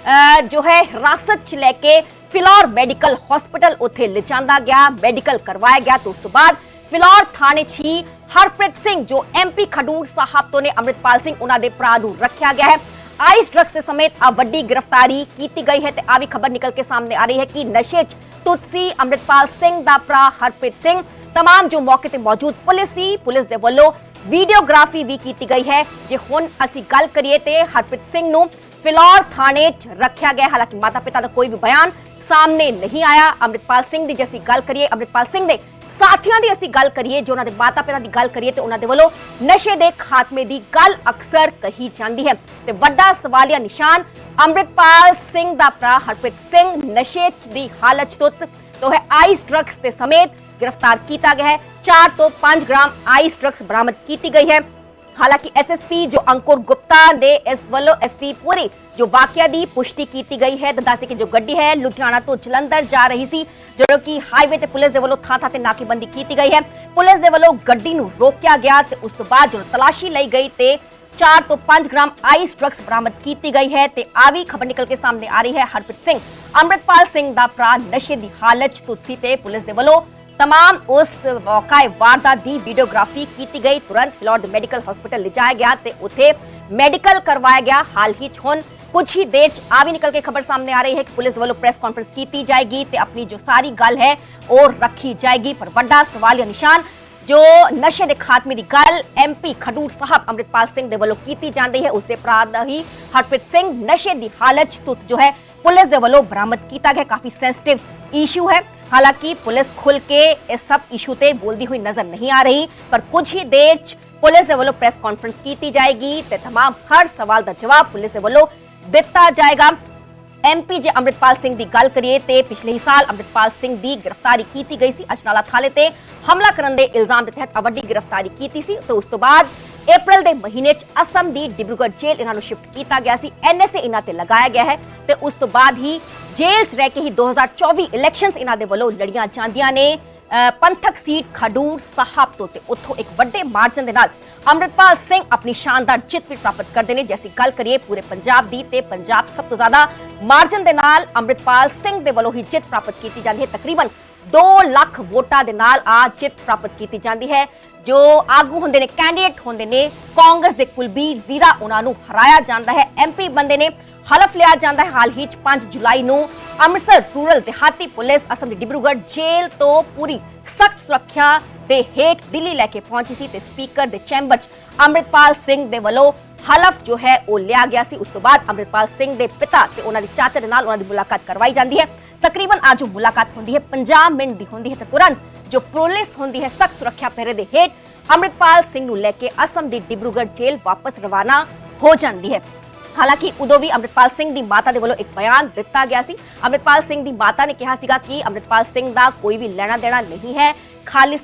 ਅਹ ਜੋ ਹੈ ਹਿਰਾਸਤ 'ਚ ਲੈ ਕੇ ਫਿਲੌਰ ਮੈਡੀਕਲ ਹਸਪੀਟਲ ਉੱਥੇ ਲਿਜਾਂਦਾ ਗਿਆ ਮੈਡੀਕਲ ਕਰਵਾਇਆ ਗਿਆ ਤੇ ਉਸ ਤੋਂ ਬਾਅਦ ਫਿਲੌਰ ਥਾਣੇ 'ਚ ਹੀ ਹਰਪ੍ਰੀਤ ਸਿੰਘ ਜੋ ਐਮਪੀ ਖਡੂਰ ਸਾਹਿਬ ਤੋਂ ਨੇ ਅੰਮ੍ਰਿਤਪਾਲ ਸਿੰਘ ਉਹਨਾਂ ਦੇ ਭਰਾ ਨੂੰ ਰੱਖਿਆ ਗਿਆ ਹੈ ਆਈਸ ਡਰੱਗਸ ਦੇ ਸਮੇਤ ਆ ਵੱਡੀ ਗ੍ਰਿਫਤਾਰੀ ਕੀਤੀ ਗਈ ਹੈ ਤੇ ਆ ਵੀ ਖਬਰ ਨਿਕਲ ਕੇ ਸਾਹਮਣੇ ਆ ਰਹੀ ਹੈ ਕਿ ਨਸ਼ੇ 'ਚ ਤੁਤਸੀ ਅੰਮ੍ਰਿਤਪਾਲ ਸਿੰਘ ਦਾ ਭਰਾ ਹਰਪ੍ਰੀਤ ਸਿੰਘ तमाम ਜੋ ਮੌਕੇ ਤੇ ਮੌਜੂਦ ਪੁਲਿਸ ਸੀ ਪੁਲਿਸ ਦੇ ਵੱਲੋਂ ਵੀਡੀਓਗ੍ਰਾਫੀ ਵੀ ਕੀਤੀ ਗਈ ਹੈ ਜੇ ਹੁਣ ਅਸੀਂ ਗੱਲ ਕਰੀਏ ਤੇ ਹਰਪ੍ਰੀਤ ਸਿੰਘ ਨੂੰ ਫਿਲੌਰ ਥਾਣੇ 'ਚ ਰੱਖਿਆ ਗਿਆ ਹੈ। ਹਾਲਾਂਕਿ ਮਾਤਾ ਪਿਤਾ ਦਾ ਕੋਈ ਵੀ ਬਿਆਨ ਸਾਹਮਣੇ ਨਹੀਂ ਆਇਆ ਅੰਮ੍ਰਿਤਪਾਲ ਸਿੰਘ ਦੀ ਜੇ ਅਸੀਂ ਗੱਲ ਕਰੀਏ ਅੰਮ੍ਰਿਤਪਾਲ ਸਿੰਘ ਦੇ ਸਾਥੀਆਂ ਦੀ ਅਸੀਂ ਗੱਲ ਕਰੀਏ ਜੋ ਉਹਨਾਂ ਦੇ ਮਾਤਾ ਪਿਤਾ ਦੀ ਗੱਲ ਕਰੀਏ ਤੇ ਉਹਨਾਂ ਦੇ ਵੱਲੋਂ ਨਸ਼ੇ ਦੇ ਖਾਤਮੇ ਦੀ ਗੱਲ ਅਕਸਰ ਕਹੀ ਜਾਂਦੀ ਹੈ ਤੇ ਵੱਡਾ ਸਵਾਲੀਆ ਨਿਸ਼ਾਨ ਅੰਮ੍ਰਿਤਪਾਲ ਸਿੰਘ ਦਾ ਭਰਾ ਹਰਪ੍ਰੀਤ ਸਿੰਘ ਨਸ਼ੇ 'ਚ ਦੀ ਹਾਲਤ 'ਚ ਤੁੱਤ ਤੋਂ ਹੈ ਆਈਸ ਡਰੱਗਸ ਦੇ ਸਮੇਤ ਗ੍ਰਿਫਤਾਰ ਕੀਤਾ ਗਿਆ ਹੈ 4 ਤੋਂ 5 ਗ੍ਰਾਮ ਆਈਸ ਡਰੱਗਸ ਬਰਾਮਦ ਕੀਤੀ ਗਈ ਹੈ ਹਾਲਾਂਕਿ ਐਸਐਸਪੀ ਜੋ ਅੰਕੁਰ ਗੁਪਤਾ ਨੇ ਇਸ ਵੱਲੋਂ ਐਸਪੀ ਪੂਰੀ ਜੋ ਵਾਕਿਆ ਦੀ ਪੁਸ਼ਟੀ ਕੀਤੀ ਗਈ ਹੈ ਤਾਂ ਦੱਸਦੇ ਕਿ ਜੋ ਗੱਡੀ ਹੈ ਲੁਧਿਆਣਾ ਤੋਂ ਜਲੰਧਰ ਜਾ ਰਹੀ ਸੀ ਜਦੋਂ ਕਿ ਹਾਈਵੇ ਤੇ ਪੁਲਿਸ ਦੇ ਵੱਲੋਂ ਥਾਂ ਥਾਂ ਤੇ ਨਾਕੇਬੰਦੀ ਕੀਤੀ ਗਈ ਹੈ ਪੁਲਿਸ ਦੇ ਵੱਲੋਂ ਗੱਡੀ ਨੂੰ ਰੋਕਿਆ ਗਿਆ ਤੇ ਉਸ ਤੋਂ ਬਾਅਦ ਜਦੋਂ ਤਲਾਸ਼ੀ ਲਈ ਗਈ ਤੇ 4 ਤੋਂ 5 ਗ੍ਰਾਮ ਆਈਸ ਡਰੱਗਸ ਬਰਾਮਦ ਕੀਤੀ ਗਈ ਹੈ ਤੇ ਆ ਵੀ ਖਬਰ ਨਿਕਲ ਕੇ ਸਾਹਮਣੇ ਆ ਰਹੀ ਹੈ ਹਰਪ੍ਰੀਤ ਸਿੰਘ ਅੰਮ੍ਰਿਤਪਾਲ ਸਿੰਘ ਦਾ ਭਰਾ ਨਸ਼ੇ ਦੀ ਹਾਲਤ 'ਚ ਤੁੱਸੀ ਤੇ ਪੁਲਿਸ ਦੇ ਵੱਲੋਂ तमाम ਉਸ ਵਾਕਾਏ ਵਾਰਦਾਤ ਦੀ ਵੀਡੀਓਗ੍ਰਾਫੀ ਕੀਤੀ ਗਈ ਤੁਰੰਤ ਫਿਲੌਰ ਦੇ ਮੈਡੀਕਲ ਹਸਪੀਟਲ ਲਿਜਾਇਆ ਗਿਆ ਤੇ ਉੱਥੇ ਮੈਡੀਕਲ ਕਰਵਾਇਆ ਗਿਆ ਹਾਲ ਹੀ 'ਚ ਹੁਣ ਕੁਝ ਹੀ ਦੇਰ 'ਚ ਆ ਵੀ ਨਿਕਲ ਕੇ ਖਬਰ ਸਾਹਮਣੇ ਆ ਰਹੀ ਹੈ ਕਿ ਪੁਲਿਸ ਵੱਲੋਂ ਪ੍ਰੈਸ ਕਾਨਫਰੰਸ ਕੀਤੀ ਜਾਏਗੀ ਤੇ ਆਪਣੀ ਜੋ ਸਾਰੀ ਗੱਲ ਹੈ ਉਹ ਰੱਖੀ ਜਾਏਗੀ ਪਰ ਵੱਡਾ ਸਵਾਲੀਆ ਨਿਸ਼ਾਨ ਜੋ ਨਸ਼ੇ ਦੇ ਖਾਤਮੇ ਦੀ ਗੱਲ ਐਮਪੀ ਖਡੂਰ ਸਾਹਿਬ ਅੰਮ੍ਰਿਤਪਾਲ ਸਿੰਘ ਦੇ ਵੱਲੋਂ ਕੀਤੀ ਜਾਂਦੀ ਹੈ ਉਸ ਦੇ ਭਰਾ ਦਾ ਹੀ ਹਰਪ੍ਰੀਤ ਸਿੰਘ ਨਸ਼ੇ ਦੀ ਹਾਲਤ 'ਚ ਤੁੱਤ ਜੋ ਹੈ ਪੁਲਿਸ ਦੇ ਵੱਲੋਂ ਬਰਾਮਦ ਕੀਤਾ ਗਿਆ ਕਾਫੀ ਸੈਂਸਿਟਿਵ ਇਸ਼ੂ ਹੈ ਹਾਲਾਂਕਿ ਪੁਲਿਸ ਖੁੱਲ ਕੇ ਇਸ ਸਭ ਇਸ਼ੂ ਤੇ ਬੋਲਦੀ ਹੋਈ ਨਜ਼ਰ ਨਹੀਂ ਆ ਰਹੀ ਪਰ ਕੁਝ ਹੀ ਦੇਰ 'ਚ ਪੁਲਿਸ ਦੇ ਵੱਲੋਂ ਪ੍ਰੈਸ ਕਾਨਫਰੰਸ ਕੀਤੀ ਜਾਏਗੀ ਤੇ तमाम ਹਰ ਸਵਾਲ ਦਾ ਜਵਾਬ ਪੁਲਿਸ ਦੇ ਵੱਲੋਂ ਦਿੱਤਾ ਜਾਏਗਾ ਐਮਪੀ ਜੇ ਅੰਮ੍ਰਿਤਪਾਲ ਸਿੰਘ ਦੀ ਗੱਲ ਕਰੀਏ ਤੇ ਪਿਛਲੇ ਹੀ ਸਾਲ ਅੰਮ੍ਰਿਤਪਾਲ ਸਿੰਘ ਦੀ ਗ੍ਰਿਫਤਾਰੀ ਕੀਤੀ ਗਈ ਸੀ ਅਜਨਾਲਾ ਥਾਲੇ ਤੇ। ਹਮਲਾ ਕਰਨ ਦੇ ਇਲਜ਼ਾਮ ਦੇ ਤਹਿਤ ਵੱਡੀ ਗ੍ਰਿਫਤਾਰੀ ਕੀਤੀ ਸੀ ਤੇ ਉਸ ਤੋਂ ਬਾਅਦ ਅਪ੍ਰੈਲ ਦੇ ਮਹੀਨੇ 'ਚ ਅਸਮ ਦੀ ਡਿਬਰੂਗੜ੍ਹ ਜੇਲ੍ਹ ਇਹਨਾਂ ਨੂੰ ਸ਼ਿਫਟ ਕੀਤਾ ਗਿਆ ਸੀ। ਐਨਐਸਏ ਇਹਨਾਂ ਤੇ ਲਗਾਇਆ ਗਿਆ ਹੈ ਤੇ ਉਸ ਤੋਂ ਬਾਅਦ ਹੀ ਜੇਲ੍ਹ 'ਚ ਰਹਿ ਕੇ ਹੀ 2024 ਇਲੈਕਸ਼ਨਸ ਇਹਨਾਂ ਦੇ ਵੱਲੋਂ ਲੜੀਆਂ ਜਾਂਦੀਆਂ ਨੇ। ਅਹ ਪੰਥਕ ਸੀਟ ਖਡੂਰ ਸਾਹਿਬ ਤੋਂ ਤੇ ਉੱਥੋਂ ਇੱਕ ਵੱਡੇ ਮਾਰਜਨ ਦੇ ਨਾਲ ਅੰਮ੍ਰਿਤਪਾਲ ਸਿੰਘ ਆਪਣੀ ਸ਼ਾਨਦਾਰ ਜਿੱਤ ਵੀ ਪ੍ਰਾਪਤ ਕਰਦੇ ਨੇ। ਜੈਸੀ ਗੱਲ ਕਰੀਏ ਪੂਰੇ ਪੰਜਾਬ ਦੀ, ਤੇ ਪੰਜਾਬ ਸਭ ਤੋਂ ਜ਼ਿਆਦਾ ਮਾਰਜਨ ਦੇ ਨਾਲ ਅੰਮ੍ਰਿਤਪਾਲ ਸਿੰਘ ਦੇ ਵੱਲੋਂ ਹੀ ਜਿੱਤ ਪ੍ਰਾਪਤ ਕੀਤੀ ਜਾਂਦੀ ਹੈ। ਤਕਰੀਬਨ 2 ਲੱਖ ਵੋਟਾਂ ਦੇ ਨਾਲ ਆ ਜਿੱਤ ਪ੍ਰਾਪਤ ਕੀਤੀ ਜਾਂਦੀ ਹੈ, ਜੋ ਆਗੂ ਹੁੰਦੇ ਨੇ, ਕੈਂਡੀਡੇਟ ਹੁੰਦੇ ਨੇ। ਕਾਂਗਰਸ ਦੇ ਕੁਲਬੀਰ ਜ਼ੀਰਾ ਉਹਨਾਂ ਨੂੰ ਹਰਾਇਆ ਜਾਂਦਾ ਹੈ। ਐਮਪੀ ਬੰਦੇ ਨੇ। ਹਲਫ ਲਿਆ ਜਾਂਦਾ ਹੈ। ਹਾਲ ਹੀ ਚ 5 ਜੁਲਾਈ ਨੂੰ ਅੰਮ੍ਰਿਤਸਰ ਰੂਰਲ ਦਿਹਾਤੀ ਪੁਲਿਸ ਅਸਮ ਦੀ ਡਿਬਰੂਗੜ੍ਹ ਜੇਲ੍ਹ ਤੋਂ ਪੂਰੀ ਸਖਤ ਸੁਰੱਖਿਆ ਦੇ ਹੇਠ ਦਿੱਲੀ ਲੈ ਕੇ ਪਹੁੰਚੀ ਸੀ ਤੇ ਸਪੀਕਰ ਦੇ ਚੈਂਬਰ 'ਚ ਅੰਮ੍ਰਿਤਪਾਲ ਸਿੰਘ ਦੇ ਵੱਲੋਂ ਹਲਫ ਜੋ ਹੈ ਉਹ ਲਿਆ ਗਿਆ ਸੀ। ਉਸ ਤੋਂ ਬਾਅਦ ਅੰਮ੍ਰਿਤਪਾਲ ਸਿੰਘ ਦੇ ਪਿਤਾ ਤੇ ਉਹਨਾਂ ਦੇ ਚਾਚਾ ਦੇ ਨਾਲ ਉਹਨਾਂ ਦੀ ਮੁਲਾਕਾਤ ਕਰਵਾਈ ਜਾਂਦੀ ਹੈ। ਤਕਰੀਬਨ ਅੱਜ ਉਹ ਮੁਲਾਕਾਤ ਹੁੰਦੀ ਹੈ 50 ਮਿੰਟ ਦੀ ਹੁੰਦੀ ਹੈ ਤੇ ਤੁਰੰਤ ਜੋ ਪੁਲਿਸ ਹੁੰਦੀ ਹੈ, ਸਖਤ ਸੁਰੱਖਿਆ ਪਹਿਰੇ ਦੇ ਹੇਠ ਅੰਮ੍ਰਿਤਪਾਲ ਸਿੰਘ ਨੂੰ ਲੈ ਕੇ ਅਸਮ ਦੀ ਡਿਬਰੂਗੜ੍ਹ ਜੇਲ੍ਹ ਵਾਪਸ ਰਵਾਨਾ ਹੋ ਜਾਂਦੀ ਹੈ। ਹਾਲਾਂਕਿ ਉਦੋਂ ਵੀ ਅੰਮ੍ਰਿਤਪਾਲ ਸਿੰਘ ਦੀ ਮਾਤਾ ਦੇ ਵੱਲੋਂ ਇੱਕ ਬਿਆਨ ਦਿੱਤਾ ਗਿਆ ਸੀ। ਅੰਮ੍ਰਿਤਪਾਲ ਸਿੰਘ ਦੀ ਮਾਤਾ ਨੇ ਕਿਹਾ ਸੀਗਾ ਕਿ ਅੰਮ੍ਰਿਤਪਾਲ ਸਿੰਘ ਦਾ ਕੋਈ ਵੀ ਲੈਣਾ ਦੇਣਾ ਨਹੀਂ ਹੈ। ਖਾਲਿਸ